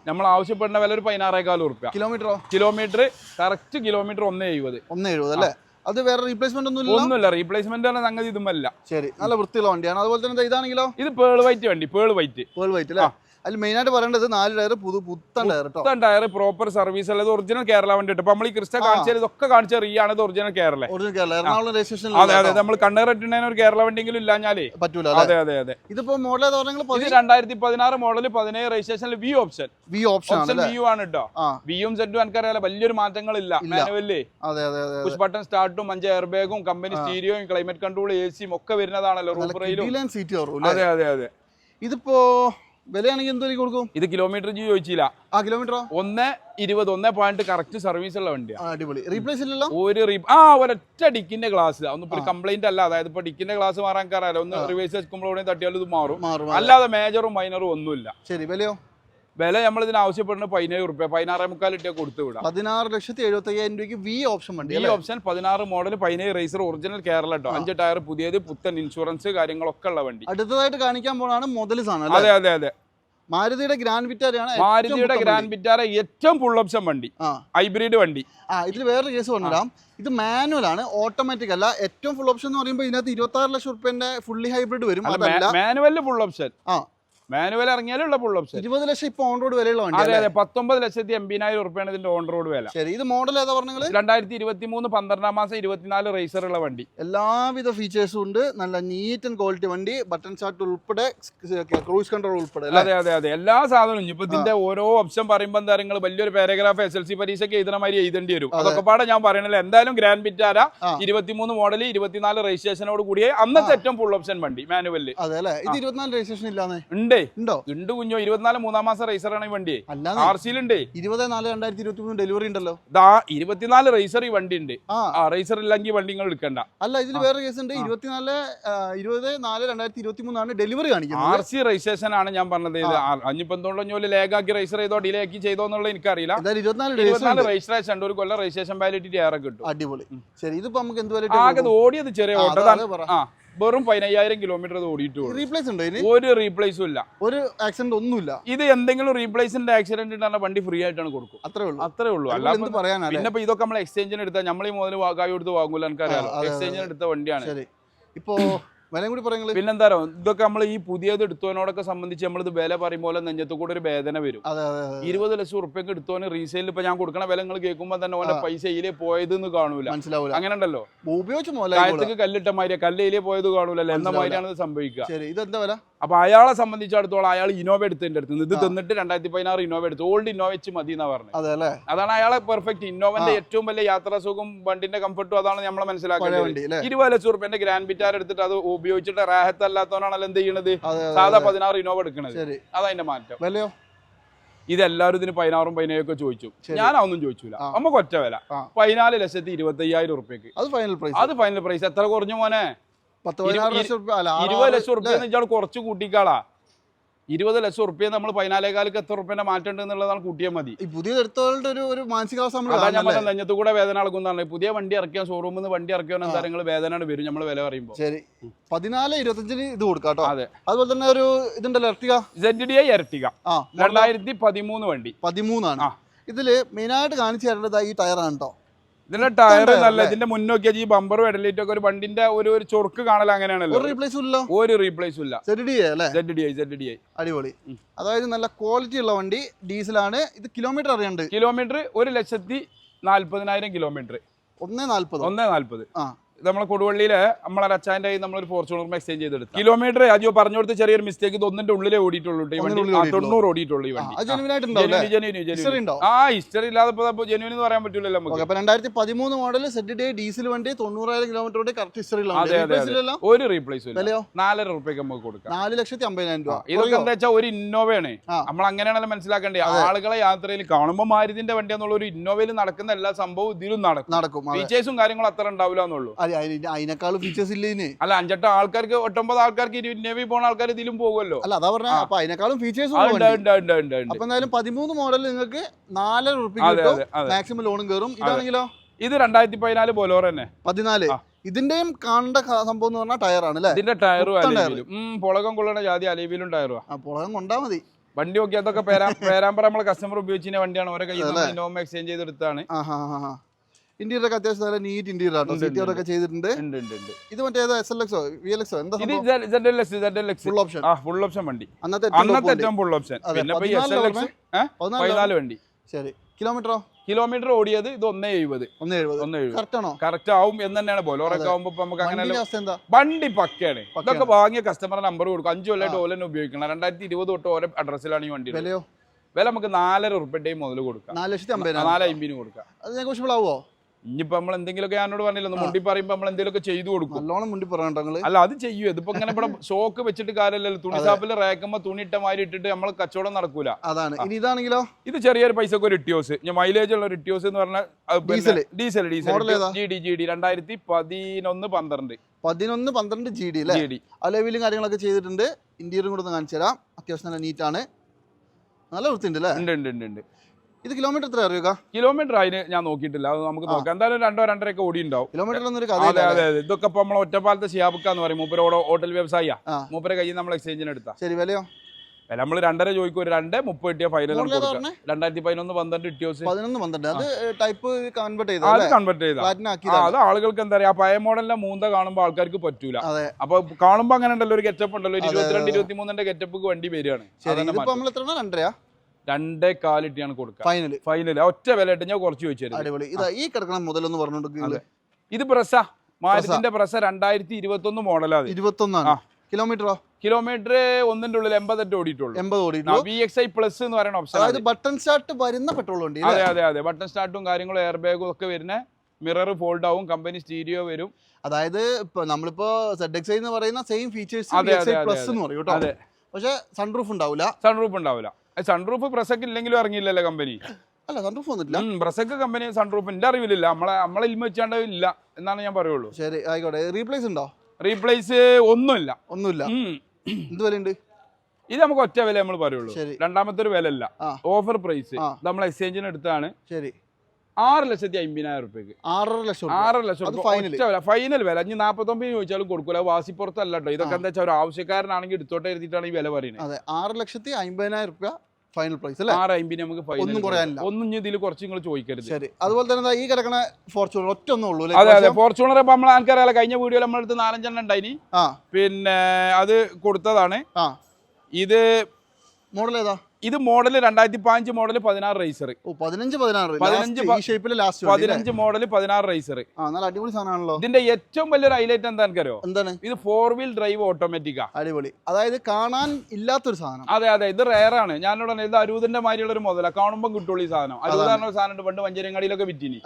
നമ്മൾ ആവശ്യപ്പെടുന്ന വില ഒരു പതിനാറേകാൽ ഉറുപ്പ്യ. കിലോമീറ്ററോ? കിലോമീറ്റർ കറക്റ്റ് കിലോമീറ്റർ ഒന്ന് എഴുപത്. ഒന്ന് എഴുപത് അല്ലേ? അത് വേറെ റീപ്ലേസ്മെന്റ് ഒന്നും ഒന്നുമില്ല. റീപ്ലേസ്മെന്റ് പറഞ്ഞ സംഗതി ഇതുമല്ല. ശരി. നല്ല വൃത്തിയുള്ള വണ്ടിയാണ്. അതുപോലെ തന്നെ ഇതാണെങ്കിലോ? ഇത് പേൾ വൈറ്റ് വണ്ടി പേൾ വൈറ്റ് പേൾ വൈറ്റ് അല്ലേ? അതിൽ മെയിൻ ആയിട്ട് പറയേണ്ടത് നാല് ടയർ പുതു പുത്തൻ ടയർ പുത്തൻ ടയർ പ്രോപ്പർ സർവീസ് അല്ല? ഇത് ഒറിജിനൽ കേരള വണ്ടി ഇട്ടു നമ്മൾ ഈ ക്രിസ്റ്റ കാണിച്ചാൽ ഇതൊക്കെ കാണിച്ച റീ ആണ് ഇത് ഒറിജിനൽ കേരള ഒറിജിനൽ കേരള എറണാകുളം അതെ രജിസ്ട്രേഷൻ അതെ നമ്മൾ കണ്ണേറിട്ടുണ്ടെങ്കിൽ ഒരു കേരള വണ്ടിയെങ്കിലും ഇല്ലാഞ്ഞാലേ. പറ്റൂല അതെ അതെ അതെ. ഇതിപ്പോ മോഡൽ ഇത് രണ്ടായിരത്തി പതിനാറ് മോഡൽ പതിനേഴ് രജിസ്ട്രേഷനിൽ V option V option V ആണ് കേട്ടോ വിയും സെറ്റും എനിക്കറിയാലോ വലിയൊരു മാറ്റങ്ങൾ ഇല്ല. മാനുവല്ലേ അതെ അതെ അതെ പുഷ് ബട്ടൺ സ്റ്റാർട്ടും അഞ്ച് എയർ ബാഗും കമ്പനി സ്റ്റീരിയോയും ക്ലൈമറ്റ് കൺട്രോൾ എ സിയും ഒക്കെ വരുന്നതാണല്ലോ റൂം റെയിലും അതെ അതെ അതെ. ഇതിപ്പോ വിലയാണെങ്കിൽ എന്ത് വിലയ്ക്ക് കൊടുക്കും? ഇത് കിലോമീറ്റർ ജി ചോദിച്ചില്ല. ആ കിലോമീറ്ററോ ഒന്ന് ഇരുപത് ഒന്ന് പോയിന്റ് കറക്റ്റ് സർവീസ് ഉള്ള വണ്ടിയാണ് അടിപൊളി. റീപ്ലേസ് ഇല്ലല്ലോ? ഒരു ആ ഒരൊറ്റ ഡിക്കിന്റെ ഗ്ലാസ് ഒന്നും കംപ്ലൈന്റ് അല്ല. അതായത് ഇപ്പൊ ഡിക്കിന്റെ ഗ്ലാസ് മാറാൻ കാരണം ഒന്ന് റിവേഴ്സ് വെക്കുമ്പോൾ തട്ടിയാലും ഇത് മാറും. മാറും അല്ലാതെ മേജറും മൈനറും ഒന്നുമില്ല. ശരി വിലയോ? വില നമ്മൾ ഇതിന് ആവശ്യപ്പെടുന്നത് പതിനേഴ് റുപ്യ പതിനാറേ മുക്കാൽ ഇട്ടേ കൊടുത്തു വിടാം. പതിനാറ് ലക്ഷത്തി എഴുപത്തി അയ്യായിരം രൂപയ്ക്ക് വി ഓപ്ഷൻ വണ്ടി ഈ ഓപ്ഷൻ പതിനാറ് മോഡൽ പതിനേഴ് റേസർ ഒറിജിനൽ കേരള കേട്ടോ അഞ്ച് ടയർ പുതിയത് പുത്തൻ ഇൻഷുറൻസ് കാര്യങ്ങളൊക്കെ ഉള്ള വണ്ടി. അടുത്തതായിട്ട് കാണിക്കാൻ പോണാണ് മുതൽ സാധനം അതെ അതെ അതെ. മാരുതിയുടെ ഗ്രാൻഡ് വിറ്റാരയാണ് മാരുതിയുടെ ഗ്രാൻഡ് വിറ്റാര ഏറ്റവും ഫുൾ ഓപ്ഷൻ വണ്ടി. ഹൈബ്രിഡ് വണ്ടി. ആ ഇതിൽ വേറൊരു കേസ് പറഞ്ഞിടാം ഇത് മാനുവൽ ആണ് ഓട്ടോമാറ്റിക് അല്ല. ഏറ്റവും ഫുൾ ഓപ്ഷൻ എന്ന് പറയുമ്പോൾ ഇതിനകത്ത് ഇരുപത്തി ആറ് ലക്ഷം റുപ്യന്റെ ഫുള്ളി ഹൈബ്രിഡ് വരും. മാനുവലിൽ ഫുൾ ഓപ്ഷൻ ആ. മാനുവൽ ഇറങ്ങിയാലുള്ള ഫുൾ ഓപ്ഷൻ ഇരുപത് ലക്ഷം ഇപ്പൊ ഓൺ റോഡ് വിലയുള്ള വണ്ടി അതെ അതെ. പത്തൊമ്പത് ലക്ഷത്തി എൺപതിനായിരം ഉറപ്പാണ് ഇതിന്റെ ഓൺ റോഡ് വില. ശരി. ഇത് മോഡൽ ഏതാ പറഞ്ഞത് രണ്ടായിരത്തി ഇരുപത്തി മൂന്ന് പന്ത്രണ്ടാം മാസം ഇരുപത്തിനാല് റേസർ ഉള്ള വണ്ടി. എല്ലാവിധ ഫീച്ചേഴ്സും ഉണ്ട്. നല്ല നീറ്റ് ആൻഡ് ക്വാളിറ്റി വണ്ടി. ബട്ടൺ ഷാർട്ട് ഉൾപ്പെടെ ക്രൂസ് കൺട്രോൾ ഉൾപ്പെടെ അതെ അതെ അതെ. എല്ലാ സാധനവും ഇപ്പൊ ഇതിന്റെ ഓരോ ഓപ്ഷൻ പറയുമ്പോൾ എന്താ നിങ്ങൾ വലിയൊരു പാരഗ്രാഫ് എസ് എൽ സി പരീക്ഷയ്ക്ക് എഴുതുന്ന മാതിരി എഴുതേണ്ടി വരും. അതൊക്കെ പാടെ ഞാൻ പറയണില്ല? എന്തായാലും ഗ്രാൻഡ് പിറ്റാര. ഇരുപത്തിമൂന്ന് മോഡൽ ഇരുപത്തിനാല് രജിസ്ട്രേഷനോട് കൂടിയ അന്നത്തെ ഏറ്റവും ഫുൾ ഓപ്ഷൻ വണ്ടി മാനുവലിൽ അതെ അല്ലേ? ഇത് ഇരുപത്തിനാല് രജിസ്ട്രേഷൻ ഇല്ലാന്ന്? ഉണ്ടേ. ഉണ്ടോ? ഉണ്ട്? കുഞ്ഞോ ഇരുപത്തിനാല് മൂന്നാം മാസം റേസറാണ് ഈ വണ്ടി. ആർ സിയിലുണ്ടേ ഇരുപത് നാല് രണ്ടായിരത്തി ഇരുപത്തി മൂന്ന് ഡെലിവറി ഉണ്ടല്ലോ. ദാ ഇരുപത്തിനാല് റേസർ ഈ വണ്ടി ഉണ്ട് ആ. റേസർ ഇല്ലെങ്കിൽ വണ്ടി നിങ്ങൾ എടുക്കണ്ട. അല്ല ഇതിൽ വേറെ കേസ് ഉണ്ട് ഇരുപത്തിനാല് ഇരുപത് നാല് രണ്ടായിരത്തി ഇരുപത്തി മൂന്നാണ് ഡെലിവറി കാണിക്കുന്നത്. ആർ സി രജിസ്ട്രേഷൻ ആണ് ഞാൻ പറഞ്ഞത്. ഇത് അഞ്ഞിപ്പം ജോലി ലേഖാക്കി രജിസ്റ്റർ ചെയ്തോ ഡിലേ ആക്കി ചെയ്തോ എന്നുള്ളത് എനിക്കറിയില്ല. ഇരുപത്തിനാല് രജിസ്ട്രേഷൻ ഉണ്ട്. ഒരു കൊല്ലം രജിസ്ട്രേഷൻ വാലിഡിറ്റി ഏറെ കിട്ടും. അടിപൊളി. ശരി ഇതിപ്പോ നമുക്ക് എന്ത് വില ആകെ ഓടിയത് ചെറിയ ആ, ഓട്ടം അതാ- അതാ പറ. ആ. വെറും പതിനയ്യായിരം കിലോമീറ്റർ അത് ഓടിയിട്ട് റീപ്ലേസ് ഉണ്ടോ ഒരു റീപ്ലേസും ഇല്ല. ഒരു ആക്സിഡന്റ് ഒന്നുമില്ല. ഇത് എന്തെങ്കിലും റീപ്ലേസിന്റെ ആക്സിഡന്റ് ഉണ്ടാകുന്ന വണ്ടി ഫ്രീ ആയിട്ടാണ് കൊടുക്കും. അത്രേ ഉള്ളൂ. അത്രേ ഉള്ളൂ. അല്ല പിന്നെ ഇതൊക്കെ നമ്മൾ എക്സ്ചേഞ്ചിന് എടുത്താൽ നമ്മൾ ഈ മുതൽ കായ് കൊടുത്ത് വാങ്ങൂല എനിക്കറിയാം എക്സ്ചേഞ്ചിന് എടുത്ത വണ്ടിയാണ്. ഇപ്പോ വിലയും കൂടി പറയുന്നത് പിന്നെന്താ ഇതൊക്കെ നമ്മൾ ഈ പുതിയത് എടുത്തവനോടൊക്കെ സംബന്ധിച്ച് നമ്മളിത് വില പറയുമ്പോൾ നെഞ്ചത്ത് കൂടെ ഒരു വേദന വരും. ഇരുപത് ലക്ഷം ഉറുപ്പ്യക്ക് എടുത്തവന് റീസെയിൽ ഇപ്പൊ ഞാൻ കൊടുക്കണ വില നിങ്ങൾ കേൾക്കുമ്പോൾ തന്നെ ഓന്റെ പൈസ ഇതിലേ പോയത് എന്ന് കാണൂല മനസ്സിലാവില്ല അങ്ങനെ ഉണ്ടല്ലോ ഉപയോഗിച്ചു കല്ലിട്ട മാതിരി കല്ലയിലേ പോയത് കാണൂലല്ലോ. എന്ന മാതിരിയാണ് സംഭവിക്കുക ഇതെന്താ വില? അപ്പൊ അയാളെ സംബന്ധിച്ചിടത്തോളം അയാൾ ഇന്നോവ എടുത്തതിന്റെ അടുത്ത് ഇത് തിന്നിട്ട് രണ്ടായിരത്തി പതിനാറ് ഇന്നോവ എടുത്തു. ഓൾഡ് ഇന്നോവ വെച്ച് മതി എന്നാ പറഞ്ഞത്. അതെ അതാണ് അയാളെ പെർഫെക്റ്റ് ഇന്നോവന്റെ ഏറ്റവും വലിയ യാത്രാസുഖം വണ്ടിന്റെ കംഫർട്ടും അതാണ് നമ്മൾ മനസ്സിലാക്കുന്നത് ഇരുപത് ലക്ഷം റുപ്യന്റെ ഗ്രാൻഡ് ബിറ്റാർ എടുത്തിട്ട് അത് ഉപയോഗിച്ചിട്ട് റാഹത്ത് അല്ലാത്തവനാണല്ലോ എന്ത് ചെയ്യണത്? സാധാ പതിനാറ് ഇന്നോവ എടുക്കണത്. അതതിന്റെ മാറ്റം. ഇതെല്ലാവരും ഇതിന് പതിനാറും പതിനേഴൊക്കെ ചോദിച്ചു. ഞാൻ അതൊന്നും ചോദിച്ചില്ല. നമുക്ക് ഒറ്റ വില. പതിനാല് ലക്ഷത്തി ഇരുപത്തി അയ്യായിരം റുപ്യക്ക് അത് ഫൈനൽ പ്രൈസ് അത് ഫൈനൽ പ്രൈസ് എത്ര കുറഞ്ഞു മോനെ? പത്ത് പതിനാറ് ഇരു- ലക്ഷം റുപ്യ അല്ല ആറ് ഇരുപത് ലക്ഷം വെച്ചാൽ കുറച്ച് കൂട്ടിക്കാളാ. ഇരുപത് ലക്ഷം ഉറുപ്പ്യ നമ്മൾ പതിനാലേകാലക്ക് എത്ര ഉറുപ്പ്യന്റെ മാറ്റം എന്നുള്ളതാണ് കൂട്ടിയാൽ മതി. ഈ പുതിയ എടുത്തവരുടെ ഒരു ഒരു മാനസികാവസ്ഥ നമ്മൾ നെഞ്ഞത്ത് കൂടെ വേദന അളക്കുന്നതാണ് പുതിയ വണ്ടി ഇറക്കിയ ഷോറൂമിൽ നിന്ന് വണ്ടി ഇറക്കിയ എന്താ വേദന വരും നമ്മൾ വില പറയുമ്പോൾ ശരി. പതിനാല് ഇരുപത്തഞ്ചിന് ഇത് കൊടുക്കാം കേട്ടോ. അതെ. അതുപോലെ തന്നെ ഒരു ഇതുണ്ടല്ലോ എർട്ടിക സെഡ് ഡി ഐ ഇരട്ടിക. രണ്ടായിരത്തി പതിമൂന്ന് വണ്ടി. പതിമൂന്നാണ്. ഇതിൽ മെയിനായിട്ട് കാണിച്ചു തരേണ്ടത് ഈ ടയറാണ് കേട്ടോ. ഇതിന്റെ ടയർ നല്ല ഇതിന്റെ മുന്നോക്കിയ ഈ ബമ്പർ ഇടലിറ്റും ഒക്കെ ഒരു വണ്ടിന്റെ ഒരു ഒരു ചൊറുക്ക് കാണൽ അങ്ങനെയാണല്ലോ. ഒരു റീപ്ലേസും ഇല്ലല്ലോ ഒരു റീപ്ലേസും ഇല്ല. അടിപൊളി. അതായത് നല്ല ക്വാളിറ്റി ഉള്ള വണ്ടി ഡീസലാണ് ഇത് കിലോമീറ്റർ അറിയണ്ട്. കിലോമീറ്റർ ഒരു ലക്ഷത്തി നാല്പതിനായിരം കിലോമീറ്റർ ഒന്നേ നാല്പത്? ഒന്നേ നാല്പത്. ആ. നമ്മളെ കൊടുവള്ളിയിൽ നമ്മളെ അച്ചാന്റെ കയ്യിൽ നമ്മളൊരു ഫോർച്യൂണർ എക്സ്ചേഞ്ച് ചെയ്തെടുത്തു. കിലോമീറ്റർ അജോ പറഞ്ഞു കൊടുത്ത ചെറിയൊരു മിസ്റ്റേക്ക് ഒന്നിന്റെ ഉള്ളിലേ ഓടിയിട്ടുള്ളൂ ട്ടോ ഈ വണ്ടി. തൊണ്ണൂറ് ഓടിയിട്ടുള്ളൂ ഈ ആ, വണ്ടി. ആ ഹിസ്റ്ററി ഇല്ലാതെ ജെനുവിൻ എന്ന് പറയാൻ പറ്റില്ലല്ലോ നമുക്ക്. രണ്ടായിരത്തി പതിമൂന്ന് മോഡൽ സെറ്റ് ഡേ ഡീസൽ വണ്ടി തൊണ്ണൂറായിരം കിലോമീറ്റർ കറക്റ്റ്. ഒരു റീപ്ലേസ് നാലര റുപ്യക്ക് നമുക്ക് കൊടുക്കാം. നാല് ലക്ഷത്തി അമ്പതിനായിരം രൂപ ഇതൊക്കെ എന്താ വെച്ചാൽ ഒരു ഇന്നോവയാണ്. നമ്മൾ അങ്ങനെയാണല്ലോ മനസ്സിലാക്കേണ്ടത്. ആളുകളെ യാത്രയിൽ കാണുമ്പോൾ മാരുതിന്റെ വണ്ടി എന്നുള്ള ഒരു ഇന്നോവയിൽ നടക്കുന്ന എല്ലാ സംഭവവും ഇതിലും നടക്കും. നടക്കും ഫീച്ചേഴ്സും കാര്യങ്ങളും അത്ര ഉണ്ടാവില്ല എന്നുള്ളൂ. അതെ, അതിന് അതിനേക്കാളും ഫീച്ചേഴ്സ് ഇല്ല ഇതിന് അല്ല അഞ്ചെട്ട് ആൾക്കാർക്ക് ഒട്ടൊമ്പത് ആൾക്കാർക്ക് ഇന്നോവി പോണ ആൾക്കാർ ഇതിലും പോകുമല്ലോ. അല്ല അതാ പറഞ്ഞ. അപ്പൊ അതിനേക്കാളും ഫീച്ചേഴ്സ് അപ്പൊ എന്തായാലും പതിമൂന്ന് മോഡൽ നിങ്ങൾക്ക് നാലര റുപ്യ മാക്സിമം ലോണും കയറും ഇതാണെങ്കിലോ? ഇത് രണ്ടായിരത്തി പതിനാല് തന്നെ. പതിനാല്. ഇതിന്റെയും കാണേണ്ട സംഭവം എന്ന് പറഞ്ഞാൽ ടയറാണ് അല്ലേ? ഇതിന്റെ ടയറും പുളകം കൊള്ളണ ജാതി അലവിലും ടയറുവാ പുളകം കൊണ്ടാ മതി. വണ്ടി നോക്കി അതൊക്കെ പേരാ പേരാമ്പ്ര നമ്മളെ കസ്റ്റമർ ഉപയോഗിച്ചിരുന്ന വണ്ടിയാണ്. ഓരോ കയ്യിൽ ഇന്നോവ എക്സ്ചേഞ്ച് ചെയ്തെടുത്താണ് ഇന്റീരിയർ ഒക്കെ അത്യാവശ്യം നല്ല നീറ്റ് ഇന്റീരിയർ ആട്ടോ. ഉണ്ട്, ഒക്കെ ചെയ്തിട്ടുണ്ട്. ഇത് മറ്റേ എസ് എൽ എക്സോ വി എൽ എക്സോ എന്താ ഫുൾ ഓപ്ഷൻ ഫുൾ ഓപ്ഷൻ വണ്ടി. അന്നത്തെ അന്നത്തെ ഏറ്റവും ഫുൾ ഓപ്ഷൻ? പതിനാല് വണ്ടി. ശരി. കിലോമീറ്ററോ കിലോമീറ്റർ ഓടിയത് ഇത് ഒന്നേ എഴുപത്. ഒന്ന് എഴുപത്. കറക്റ്റ് ആവും എന്ന് തന്നെയാണ് ബോലോറൊക്കെ ആവുമ്പോ നമുക്ക് അങ്ങനെ വണ്ടി പക്കയാണ്. ഇതൊക്കെ വാങ്ങിയ കസ്റ്റമർ നമ്പർ കൊടുക്കും. അഞ്ചു കൊല്ലമായിട്ട് ഓല തന്നെ ഉപയോഗിക്കണം രണ്ടായിരത്തി ഇരുപത് തൊട്ട് ഓരോ അഡ്രസ്സിലാണ് ഈ വണ്ടി. വിലയോ? വില നമുക്ക് നാലര ഉറുപ്പിന്റെയും മുതൽ കൊടുക്കാം. നാല് ലക്ഷത്തി നാല് അമ്പതിന് കൊടുക്കാം. അത് നെഗോഷ്യബിൾ ആവുമോ ഇനിയിപ്പോ നമ്മൾ എന്തെങ്കിലുമൊക്കെ ഞാനോട് പറഞ്ഞില്ല ഒന്ന് മുണ്ടി പറയുമ്പോ നമ്മൾ എന്തെങ്കിലുമൊക്കെ ചെയ്തു കൊടുക്കും. നല്ലോണം മുണ്ടി പറയണ്ടോ അല്ല അത് ചെയ്യൂ. ഇതിപ്പോ ഇങ്ങനെ ഇവിടെ ഷോക്ക് വെച്ചിട്ട് കാര്യമല്ലല്ലോ. തുണി ഷാപ്പിൽ റേക്കുമ്പോ തുണി ഇട്ട മാതിരി ഇട്ടിട്ട് നമ്മൾ കച്ചവടം നടക്കൂല. അതാണ്. ഇനി ഇതാണെങ്കിലോ? ഇത് ചെറിയൊരു പൈസക്ക് ഒരു ഇട്ടിയോസ്. ഞാൻ മൈലേജ് ഉള്ള ഒരു ഇട്ടിയോസ് എന്ന് പറഞ്ഞാൽ diesel diesel diesel G D G D രണ്ടായിരത്തി പതിനൊന്ന് പന്ത്രണ്ട്. പതിനൊന്ന് പന്ത്രണ്ട് ജി ഡി അല്ലേ ജി ഡി അലവിലും കാര്യങ്ങളൊക്കെ ചെയ്തിട്ടുണ്ട്. ഇന്റീരിയറും കൂടെ ഒന്ന് കാണിച്ചു തരാം. അത്യാവശ്യം നല്ല നീറ്റാണ് നല്ല വൃത്തിയുണ്ട് അല്ലേ ഉണ്ട് ഉണ്ട് ഉണ്ട് ഉണ്ട്. ഇത് കിലോമീറ്റർ എത്ര അറിയുക? കിലോമീറ്റർ അതിന് ഞാൻ നോക്കിയിട്ടില്ല. അത് നമുക്ക് നോക്കാം. എന്തായാലും രണ്ടോ രണ്ടര ഒക്കെ ഓടി ഉണ്ടാവും കിലോമീറ്ററിലൊന്നും ഒരു അതെ അതെ അതെ. ഇതൊക്കെ ഇപ്പൊ നമ്മളെ ഒറ്റപ്പാലത്തെ ഷിയാബുക്ക എന്ന് പറയും. മൂപ്പരോട് ഹോട്ടൽ വ്യവസായിയാ. മൂപ്പര കയ്യിൽ നമ്മൾ എക്സ്ചേഞ്ചിന് എടുത്താ. ശരി വിലയോ? വില നമ്മൾ രണ്ടര ചോദിക്കും. ഒരു രണ്ട് മുപ്പത് കിട്ടിയ ഫൈനൽ? രണ്ടായിരത്തി പതിനൊന്ന് പന്ത്രണ്ട് ഇട്ടിയോസ് പതിനൊന്ന് പന്ത്രണ്ട്. അത് ടൈപ്പ് കൺവേർട്ട് ചെയ്ത അത് കൺവെർട്ട് ചെയ്താ. ആ അത് ആളുകൾക്ക് എന്താ പറയാ പഴയ മോഡലിന്റെ മൂന്ത കാണുമ്പോൾ ആൾക്കാർക്ക് പറ്റൂല. അപ്പൊ കാണുമ്പോ അങ്ങനെ ഉണ്ടല്ലോ ഒരു ഗെറ്റപ്പ് ഉണ്ടല്ലോ ഇരുപത്തിരണ്ട് ഇരുപത്തി മൂന്നിന്റെ ഗെറ്റപ്പ് വണ്ടി വരികയാണ്. രണ്ടരയാ? രണ്ടേ കാലിട്ടിയാണ് കൊടുക്കുക. ഫൈനൽ ഫൈനൽ ഒറ്റ വില ഇട്ട് ഞാൻ കുറച്ച് ചോദിച്ചു അടിപൊളി. ഇതാ ഈ കിടക്കണം മുതലൊന്ന് പറഞ്ഞോണ്ട് ഇത് പ്രസ. മാരുതിന്റെ പ്രസ. രണ്ടായിരത്തി ഇരുപത്തി ഒന്ന് മോഡലാണ് ഇരുപത്തൊന്നാണ്. കിലോമീറ്ററോ? കിലോമീറ്റർ ഒന്നിന്റെ ഉള്ളിൽ എൺപതെട്ട് ഓടിയിട്ടുള്ളൂ. എൺപത് ഓടിയിട്ടുള്ളൂ. വി എക്സ് ഐ പ്ലസ് എന്ന് പറയുന്ന ഓപ്ഷൻ അതായത് ബട്ടൺ സ്റ്റാർട്ട് വരുന്ന പെട്രോൾ അതെ അതെ അതെ. ബട്ടൺ സ്റ്റാർട്ടും കാര്യങ്ങളും എയർ ബാഗും ഒക്കെ വരുന്ന മിറർ ഫോൾഡ് ആവും കമ്പനി സ്റ്റീരിയോ വരും. അതായത് ഇപ്പൊ നമ്മളിപ്പോ സെഡ് എക്സ് എന്ന് പറയുന്ന സെയിം ഫീച്ചേഴ്സ് പ്ലസ് എന്ന് പറയും കേട്ടോ. പക്ഷെ സൺറൂഫ് ഉണ്ടാവില്ല സൺറൂഫ് ഉണ്ടാവില്ല സൺറൂഫ് പ്രസക് ഇല്ലെങ്കിലും ഇറങ്ങിയില്ലല്ലോ കമ്പനി അല്ല സൺറൂഫ് വന്നിട്ടില്ല. പ്രസക് കമ്പനി സൺറൂഫ് എന്റെ അറിവിലില്ല. നമ്മളെ നമ്മളെ ഇൽമ വെച്ചാണ്ട് ഇല്ല എന്നാണ് ഞാൻ പറയുള്ളൂ. ശരി ആയിക്കോട്ടെ. റീപ്ലേസ് ഉണ്ടോ? റീപ്ലേസ് ഒന്നുമില്ല. ഒന്നുമില്ല. എന്ത് വിലയുണ്ട്? ഇത് നമുക്ക് ഒറ്റ വില നമ്മൾ പറയുള്ളൂ. രണ്ടാമത്തെ ഒരു വില അല്ല ഓഫർ പ്രൈസ്. നമ്മൾ എക്സ്ചേഞ്ചിന് എടുത്താണ് ശരി. ആറ് ലക്ഷത്തി അമ്പതിനായിരം റുപ്യക്ക് ആറര ലക്ഷം ആറര ആറ് ലക്ഷം റുപ്യ വില. ഫൈനൽ വില. ഇനി നാപ്പത്തൊമ്പത് ചോദിച്ചാലും കൊടുക്കൂല. വാസിപ്പുറത്തല്ല കേട്ടോ ഇതൊക്കെ എന്താ വെച്ചാൽ ഒരു ആവശ്യക്കാരനാണെങ്കിൽ എടുത്തോട്ടെ എഴുതിയിട്ടാണ് ഈ വില പറയുന്നത്. അതെ ആറ് ലക്ഷത്തി അമ്പതിനായിരം രൂപ ഫൈനൽ പ്രൈസ് അല്ലേ? ആറ് അമ്പിന് നമുക്ക് ഫൈനൽ ഒന്നും പറയാനില്ല കുറയാനില്ല. ഒന്നും ഇതിൽ കുറച്ച് നിങ്ങൾ ചോദിക്കരുത്. ശരി. അതുപോലെ തന്നെ ഈ കിടക്കണ ഫോർച്യൂണർ ഒറ്റ ഒന്നേ ഉള്ളൂ അതെ അതെ? ഫോർച്യൂണർ ഇപ്പൊ നമ്മൾ ആൾക്കാരല്ല കഴിഞ്ഞ വീഡിയോ നമ്മളെടുത്ത് നാലഞ്ചെണ്ണം ഉണ്ടായിനി. ആ. പിന്നെ അത് കൊടുത്തതാണ്. ആ. ഇത് മോഡൽ ഏതാ? ഇത് മോഡൽ രണ്ടായിരത്തി പതിനഞ്ച് മോഡൽ പതിനാറ്. റേസർ പതിനഞ്ച് പതിനാറ് മോഡൽ പതിനാറ് റേസർ അടിപൊളി സാധനമാണല്ലോ. ഇതിന്റെ ഏറ്റവും വലിയൊരു ഹൈലൈറ്റ് എന്താ എനിക്കറിയോ എന്താണ്? ഇത് ഫോർ വീൽ ഡ്രൈവ് ഓട്ടോമാറ്റിക്കാ അടിപൊളി. അതായത് കാണാൻ ഇല്ലാത്തൊരു സാധനം. അതെ അതെ ഇത് റയർ ആണ്. ഞാൻ പറഞ്ഞത് ഇത് അരൂതിന്റെ മാതിരിയുള്ള ഒരു മുതല കാണുമ്പോൾ കിട്ടുള്ളൂ ഈ സാധനം. ഒരു സാധനം പണ്ട് വഞ്ചരങ്ങാടിയിലൊക്കെ വിറ്റിനി.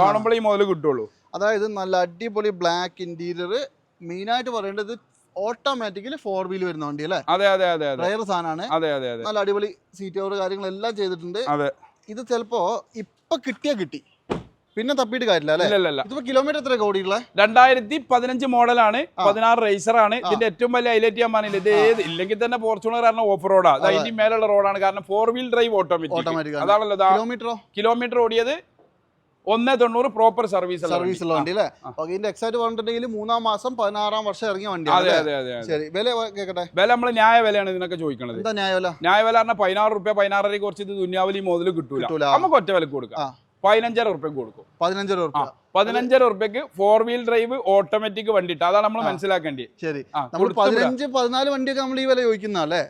കാണുമ്പോൾ ഈ മുതൽ കിട്ടുള്ളൂ. അതായത് നല്ല അടിപൊളി ബ്ലാക്ക് ഇന്റീരിയർ മെയിനായിട്ട് പറയേണ്ടത് ഓട്ടോമാറ്റിക്കലി ഫോർ വീൽ വരുന്ന വണ്ടി അല്ലേ അതെ അതെ അതെ അതെ. റയർ സാധനമാണ് അതെ അതെ അതെ. നല്ല അടിപൊളി സീറ്റ് കവർ കാര്യങ്ങളെല്ലാം ചെയ്തിട്ടുണ്ട്. അതെ. ഇത് ചിലപ്പോ ഇപ്പൊ കിട്ടിയാ കിട്ടി. പിന്നെ തപ്പിയിട്ട് കാര്യമില്ല അല്ലേ? ഇതിപ്പോ കിലോമീറ്റർ എത്ര ഓടിയിട്ടുള്ള രണ്ടായിരത്തി പതിനഞ്ച് മോഡലാണ്. പതിനാറ് റേസർ ആണ്. ഇതിന്റെ ഏറ്റവും വലിയ ഹൈലൈറ്റ് ചെയ്യാൻ പറഞ്ഞില്ല ഇത് ഏത്? ഇല്ലെങ്കിൽ തന്നെ ഫോർച്യൂണർ കാരണം ഓഫ് റോഡാണ് അതെ. അതിന്റെ മേലുള്ള റോഡാണ് കാരണം four wheel drive automatic automatic അതാണല്ലോ കിലോമീറ്ററോ കിലോമീറ്റർ ഓടിയത് ഒന്നേ തൊണ്ണൂറ് പ്രോപ്പർ സർവീസ് സർവീസ് ഉള്ള വണ്ടി. അല്ലേ. ഇതിന്റെ എക്സാക്ട് പറഞ്ഞിട്ടുണ്ടെങ്കിൽ മൂന്നാം മാസം പതിനാറാം വർഷം ഇറങ്ങിയ വണ്ടി വണ്ടിയാണ് അതെ അതെ അതെ ശരി. വില കേക്കട്ടെ? വില നമ്മൾ ന്യായ വിലയാണ് ഇതിനൊക്കെ ചോദിക്കുന്നത് എന്താ ന്യായമല്ല ന്യായ വില പറഞ്ഞാൽ പതിനാറ് റുപ്യ പതിനാറര കുറച്ച് ഇത് ദുന്യാവലി മുതൽ കിട്ടൂല. നമുക്ക് ഒറ്റ വിലക്ക് കൊടുക്കാം. പതിനഞ്ചര റുപ്യ കൊടുക്കും. പതിനഞ്ചര ആ. ഉറുപ്പ്യ പതിനഞ്ചര ഉറുപ്പ്യക്ക് ഫോർ വീൽ ഡ്രൈവ് ഓട്ടോമാറ്റിക് വണ്ടിട്ട് അതാണ് നമ്മൾ. മനസ്സിലാക്കേണ്ടത് ശരി. നമ്മൾ. പതിനഞ്ച് പതിനാല് വണ്ടിയൊക്കെ നമ്മൾ ഈ വില ചോദിക്കുന്ന അല്ലേ?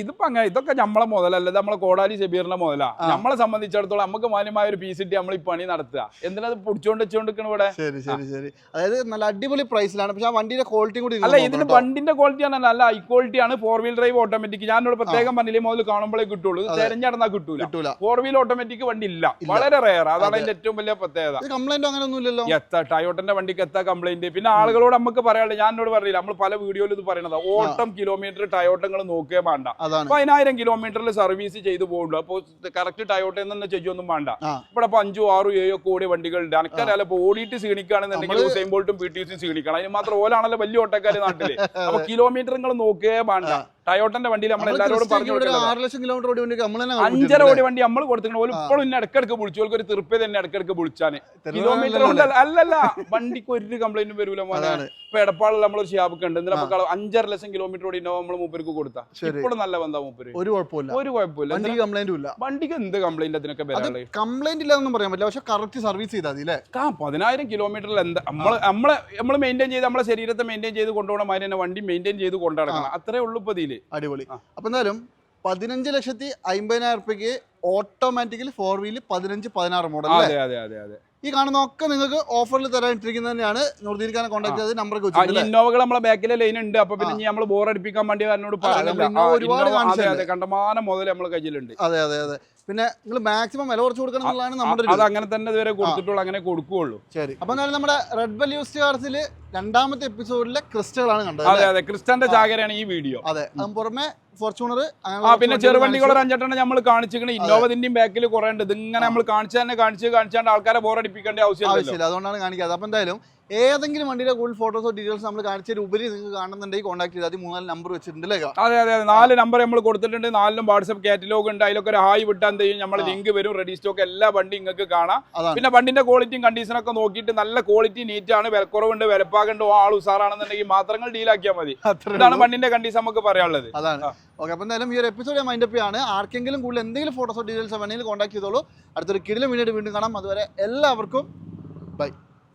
ഇതിപ്പോ അങ്ങനെ ഇതൊക്കെ നമ്മളെ മുതലല്ല നമ്മളെ കോടാലി ഷബീറിന്റെ മുതലാ. നമ്മളെ സംബന്ധിച്ചിടത്തോളം നമുക്ക് മാന്യമായ ഒരു പീസ് ഇട്ട് നമ്മൾ ഈ പണി നടത്തുക. എന്തിനാ അത് പൊടിച്ചോണ്ട് വെച്ചോണ്ടിരിക്കണ ഇവിടെ? ശരി ശരി ശരി. അതായത് നല്ല അടിപൊളി പ്രൈസിലാണ് പക്ഷെ ആ വണ്ടിയുടെ ക്വാളിറ്റി കൂടി അല്ല ഇതിന്റെ ഇതിന് വണ്ടിന്റെ ക്വാളിറ്റി ആണ് നല്ല ഹൈ ക്വാളിറ്റി ആണ്. ഫോർ വീൽ ഡ്രൈവ് ഓട്ടോമാറ്റിക് ഞാനിവിടെ പ്രത്യേകം പറഞ്ഞില്ലേ മുതൽ കാണുമ്പോഴേ കിട്ടുള്ളൂ. തെരഞ്ഞെടുത്താൽ കിട്ടൂല. ഫോർ വീൽ ഓട്ടോമാറ്റിക് വണ്ടി ഇല്ല. വളരെ റയർ അതാണ് അതെ. അതിന്റെ ഏറ്റവും വലിയ പ്രത്യേകത. കംപ്ലൈന്റ് അങ്ങനെ ഒന്നും ഇല്ലല്ലോ എത്താ ടയോട്ടന്റെ വണ്ടിക്ക് എത്താ കംപ്ലൈന്റ് പിന്നെ ആളുകളോട് നമുക്ക് പറയാനുള്ളത് ഞാൻ എന്നോട് പറഞ്ഞില്ല നമ്മൾ പല വീഡിയോയിൽ ഇത് പറയണത്. ഓട്ടം കിലോമീറ്റർ ടയോട്ടങ്ങൾ നോക്കിയേ വേണ്ട. പതിനായിരം കിലോമീറ്ററിൽ സർവീസ് ചെയ്തു പോകുള്ളൂ അപ്പോൾ കറക്റ്റ് ടയോട്ട തന്നെ ചെയ്യൊന്നും വേണ്ട. ഇവിടെ ഇപ്പൊ അഞ്ചോ ആറോ ഏഴോ കോടി വണ്ടികളുണ്ട്. അനക്കറിയാലോ ഇപ്പൊ ഓടിയിട്ട് സീണിക്കുകയാണെന്നുണ്ടെങ്കിൽ ഹുസൈൻ ബോൾട്ടും പി ടി സിയും സീണിക്കണം അതിന് മാത്രം ഓലാണല്ലോ വലിയ ഓട്ടക്കാര് നാട്ടിൽ. അപ്പൊ കിലോമീറ്റർ നിങ്ങൾ നോക്കിയേ വേണ്ട. ടയോട്ടന്റെ വണ്ടിയിൽ നമ്മൾ നമ്മൾ എല്ലാവരോടും പറഞ്ഞു കിലോമീറ്റർ ഓടി വണ്ടി നമ്മൾ തന്നെ അഞ്ചര കോടി വണ്ടി നമ്മൾ കൊടുത്തിട്ടുണ്ട്. ഓൽ ഇപ്പോഴും ഇന്നെ ഇടക്കിടക്ക് വിളിച്ചു. ഓൾക്ക് ഒരു തീർപ്പ് തന്നെ ഇടക്കിടക്ക് വിളിച്ചാണ് കിലോമീറ്റർ അല്ലല്ല വണ്ടിക്ക് ഒരു കംപ്ലൈന്റും വരൂല മോനെ. ഇപ്പൊ എടപ്പാളിൽ നമ്മളൊരു ഷാബൊക്കെ ഉണ്ട്. ഇപ്പൊ അഞ്ചര ലക്ഷം കിലോമീറ്റർ ഓടി നമ്മൾ മൂപ്പർക്ക് കൊടുത്താ. ഇപ്പോഴും നല്ല ബന്ധം മൂപ്പര്. ഒരു കുഴപ്പമില്ല ഒരു കുഴപ്പമില്ല വണ്ടിക്ക് കംപ്ലൈന്റും ഇല്ല. വണ്ടിക്ക് എന്ത് കംപ്ലൈന്റ് അതിനൊക്കെ കംപ്ലൈന്റ് ഇല്ലാന്നൊന്നും പറയാൻ പറ്റില്ല. പക്ഷെ കറക്റ്റ് സർവീസ് ചെയ്താൽ മതി പതിനായിരം കിലോമീറ്ററിൽ എന്താ നമ്മൾ നമ്മളെ നമ്മൾ മെയിന്റെയിൻ ചെയ്ത് നമ്മളെ ശരീരത്തെ മെയിന്റെയിൻ ചെയ്ത് കൊണ്ടുപോകണ മാതിരി തന്നെ വണ്ടി മെയിന്റെയിൻ ചെയ്ത് കൊണ്ടുനടക്കണം അത്രേ ഉള്ളൂ ഇപ്പൊ ഇതിൽ. അടിപൊളി. അടിപൊളി. അപ്പൊ എന്തായാലും പതിനഞ്ച് ലക്ഷത്തി അമ്പതിനായിരം റുപ്യക്ക് ഓട്ടോമാറ്റിക്കലി ഫോർ വീൽ പതിനഞ്ച് പതിനാറ് മോഡൽ അതെ അതെ അതെ അതെ. ഈ കാണുന്ന ഒക്കെ നിങ്ങൾക്ക് ഓഫറിൽ തരാൻ ഇട്ടിരിക്കുന്നത് തന്നെയാണ്. നൂർദീൻ ഖാനെ കോൺടാക്ട് ചെയ്ത് ഈ ഇന്നോവകൾ നമ്മളെ ബാക്കിലെ ലൈൻ ഉണ്ട്. അപ്പൊ പിന്നെ നമ്മൾ ബോർ അടിപ്പിക്കാൻ വേണ്ടി ആ, ഒരുപാട് കണ്ടമാനം മുതൽ നമ്മളെ കയ്യിലുണ്ട്. അതെ അതെ അതെ. പിന്നെ നിങ്ങൾ മാക്സിമം വില കുറച്ച് കൊടുക്കണം എന്നുള്ളതാണ് നമ്മുടെ അത് അങ്ങനെ തന്നെ ഇതുവരെ കൊടുത്തിട്ടുള്ളൂ അങ്ങനെ കൊടുക്കുകയുള്ളൂ. ശരി. അപ്പൊ എന്നാലും നമ്മുടെ റെഡ് ബെൽ യൂസ് കാർസിൽ രണ്ടാമത്തെ എപ്പിസോഡിലെ ക്രിസ്റ്റകളാണ് കണ്ടത് അതെ അതെ. ക്രിസ്റ്റന്റെ ചാകരയാണ് ഈ വീഡിയോ. അതെ. അതിന് പുറമെ ഫോർച്യൂണർ ആ പിന്നെ ചെറുവണ്ടികൾ ഒരു അഞ്ചെണ്ണം നമ്മൾ കാണിച്ചിരിക്കണ. ഇന്നോവതിന്റെയും ബാക്കിൽ കുറേ ഉണ്ട്. ഇതിങ്ങനെ നമ്മൾ കാണിച്ചു തന്നെ കാണിച്ച് കാണിച്ചാണ്ട് ആൾക്കാരെ ബോർ അടിപ്പിക്കേണ്ട ആവശ്യമില്ല. അതുകൊണ്ടാണ് കാണിക്കാതെ അപ്പൊ എന്തായാലും ഏതെങ്കിലും വണ്ടിയുടെ കൂടുതൽ ഫോട്ടോസോ ഡീറ്റെയിൽസ് നമ്മൾ കാണിച്ചതിന് ഉപരി നിങ്ങൾക്ക് കാണുന്നുണ്ടെങ്കിൽ കോൺടാക്ട് ചെയ്താൽ മതി മൂന്നാൽ നമ്പർ വെച്ചിട്ടുണ്ട് അല്ലേ അതെ അതെ അതെ. നാല് നമ്പർ നമ്മൾ കൊടുത്തിട്ടുണ്ട്. നാലിലും വാട്സപ്പ് കാറ്റലോഗ് ഉണ്ട്. അതിലൊക്കെ ഒരു ഹായ് വിട്ടാൻ ചെയ്യും? നമ്മൾ ലിങ്ക് വരും റെഡി സ്റ്റോക്ക് എല്ലാ വണ്ടി നിങ്ങൾക്ക് കാണാം. പിന്നെ വണ്ടിന്റെ ക്വാളിറ്റിയും കണ്ടീഷനും ഒക്കെ നോക്കിയിട്ട് നല്ല ക്വാളിറ്റി നീറ്റ് ആണ്. വിലക്കുറവുണ്ട് വിലപ്പാകുണ്ട് ആൾ ഉസാറാണെന്നുണ്ടെങ്കിൽ മാത്രങ്ങൾ ഡീലാക്കിയാൽ മതി. അതാണ് ഇതാണ് വണ്ടിന്റെ കണ്ടീഷൻ നമുക്ക് പറയാനുള്ളത്. അതാണ്. ഓക്കെ അപ്പൊ എന്തായാലും ഈ ഒരു എപ്പിസോഡ് ഞാൻ മൈൻഡപ്പ് ആണ് ആർക്കെങ്കിലും കൂടുതൽ എന്തെങ്കിലും ഫോട്ടോസോ ഡീറ്റെയിൽസോ വേണമെങ്കിൽ കോൺടാക്ട് ചെയ്തോളൂ. അടുത്തൊരു കിടിലും വീഡിയോ വീണ്ടും കാണാം. അതുവരെ എല്ലാവർക്കും ബൈ